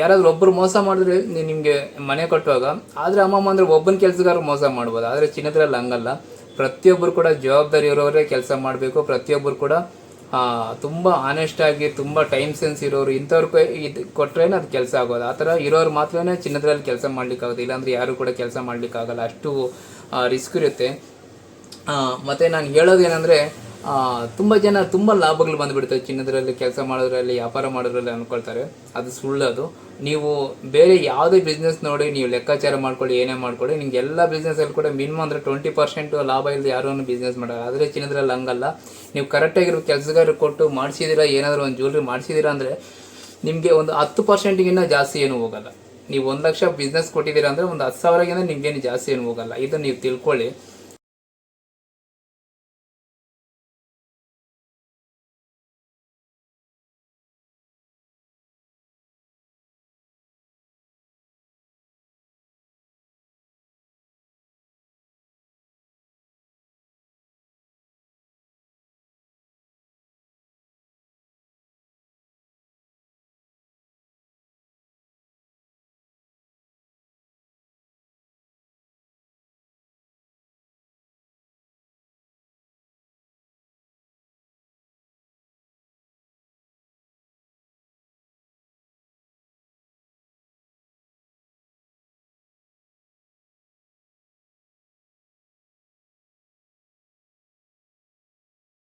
ಯಾರಾದರೂ ಒಬ್ಬರು ಮೋಸ ಮಾಡಿದ್ರೆ ನಿಮಗೆ ಮನೆ ಕಟ್ಟುವಾಗ, ಆದರೆ ಅಮ್ಮಮ್ಮ ಅಂದರೆ ಒಬ್ಬನ ಕೆಲಸಗಾರ ಮೋಸ ಮಾಡ್ಬೋದು. ಆದರೆ ಚಿನ್ನದ್ರಲ್ಲಿ ಹಂಗಲ್ಲ. ಪ್ರತಿಯೊಬ್ಬರು ಕೂಡ ಜವಾಬ್ದಾರಿ ಇರೋರೇ ಕೆಲಸ ಮಾಡಬೇಕು. ಪ್ರತಿಯೊಬ್ಬರು ಕೂಡ ತುಂಬ ಆನೆಸ್ಟ್ ಆಗಿ, ತುಂಬ ಟೈಮ್ ಸೆನ್ಸ್ ಇರೋರು, ಇಂಥವ್ರು ಇದು ಕೊಟ್ಟರೇನೆ ಅದು ಕೆಲಸ ಆಗೋದು. ಆ ಥರ ಇರೋರು ಮಾತ್ರನೇ ಚಿನ್ನದ್ರಲ್ಲಿ ಕೆಲಸ ಮಾಡ್ಲಿಕ್ಕಾಗೋದು ಇಲ್ಲಾಂದ್ರೆ ಯಾರು ಕೂಡ ಕೆಲಸ ಮಾಡ್ಲಿಕ್ಕಾಗಲ್ಲ. ಅಷ್ಟು ರಿಸ್ಕ್ ಇರುತ್ತೆ. ಮತ್ತು ನಾನು ಹೇಳೋದೇನೆಂದರೆ ತುಂಬ ಜನ ತುಂಬ ಲಾಭಗಳು ಬಂದುಬಿಡುತ್ತೆ. ಚಿನ್ನದರಲ್ಲಿ ಕೆಲಸ ಮಾಡೋದ್ರಲ್ಲಿ, ವ್ಯಾಪಾರ ಮಾಡೋದ್ರಲ್ಲಿ ಅಂದ್ಕೊಳ್ತಾರೆ ಅದು ಸುಳ್ಳದು ನೀವು ಬೇರೆ ಯಾವುದೇ ಬಿಸ್ನೆಸ್ ನೋಡಿ, ನೀವು ಲೆಕ್ಕಾಚಾರ ಮಾಡ್ಕೊಳ್ಳಿ, ಏನೇ ಮಾಡ್ಕೊಳ್ಳಿ, ನಿಮ್ಗೆ ಎಲ್ಲ ಬಿಸ್ನೆಸ್ಸಲ್ಲಿ ಕೂಡ ಮಿನಿಮಮ್ ಅಂದರೆ ಟ್ವೆಂಟಿ ಪರ್ಸೆಂಟ್ ಲಾಭ ಇಲ್ಲದೆ ಯಾರೂ ಬಿಸ್ನೆಸ್ ಮಾಡಲ್ಲ ಆದರೆ ಚಿನ್ನದ್ರಲ್ಲಿ ಹಂಗಲ್ಲ. ನೀವು ಕರೆಕ್ಟಾಗಿರೋ ಕೆಲಸಗಾರ ಕೊಟ್ಟು ಮಾಡಿಸಿದ್ದೀರಾ ಏನಾದರೂ ಒಂದು ಜ್ಯುವೆಲ್ರಿ ಮಾಡಿಸಿದ್ದೀರಾ ಅಂದರೆ, ನಿಮಗೆ ಒಂದು ಹತ್ತು ಪರ್ಸೆಂಟಿಗಿನ್ನ ಜಾಸ್ತಿ ಏನು ಹೋಗಲ್ಲ. ನೀವು ಒಂದು ಲಕ್ಷ ಬಿಸ್ನೆಸ್ ಕೊಟ್ಟಿದ್ದೀರಾ ಅಂದರೆ ಒಂದು ಹತ್ತು ಸಾವಿರಗಿಂತ ನಿಮ್ಗೇನು ಜಾಸ್ತಿ ಏನು ಹೋಗಲ್ಲ ಇದನ್ನು ನೀವು ತಿಳ್ಕೊಳ್ಳಿ.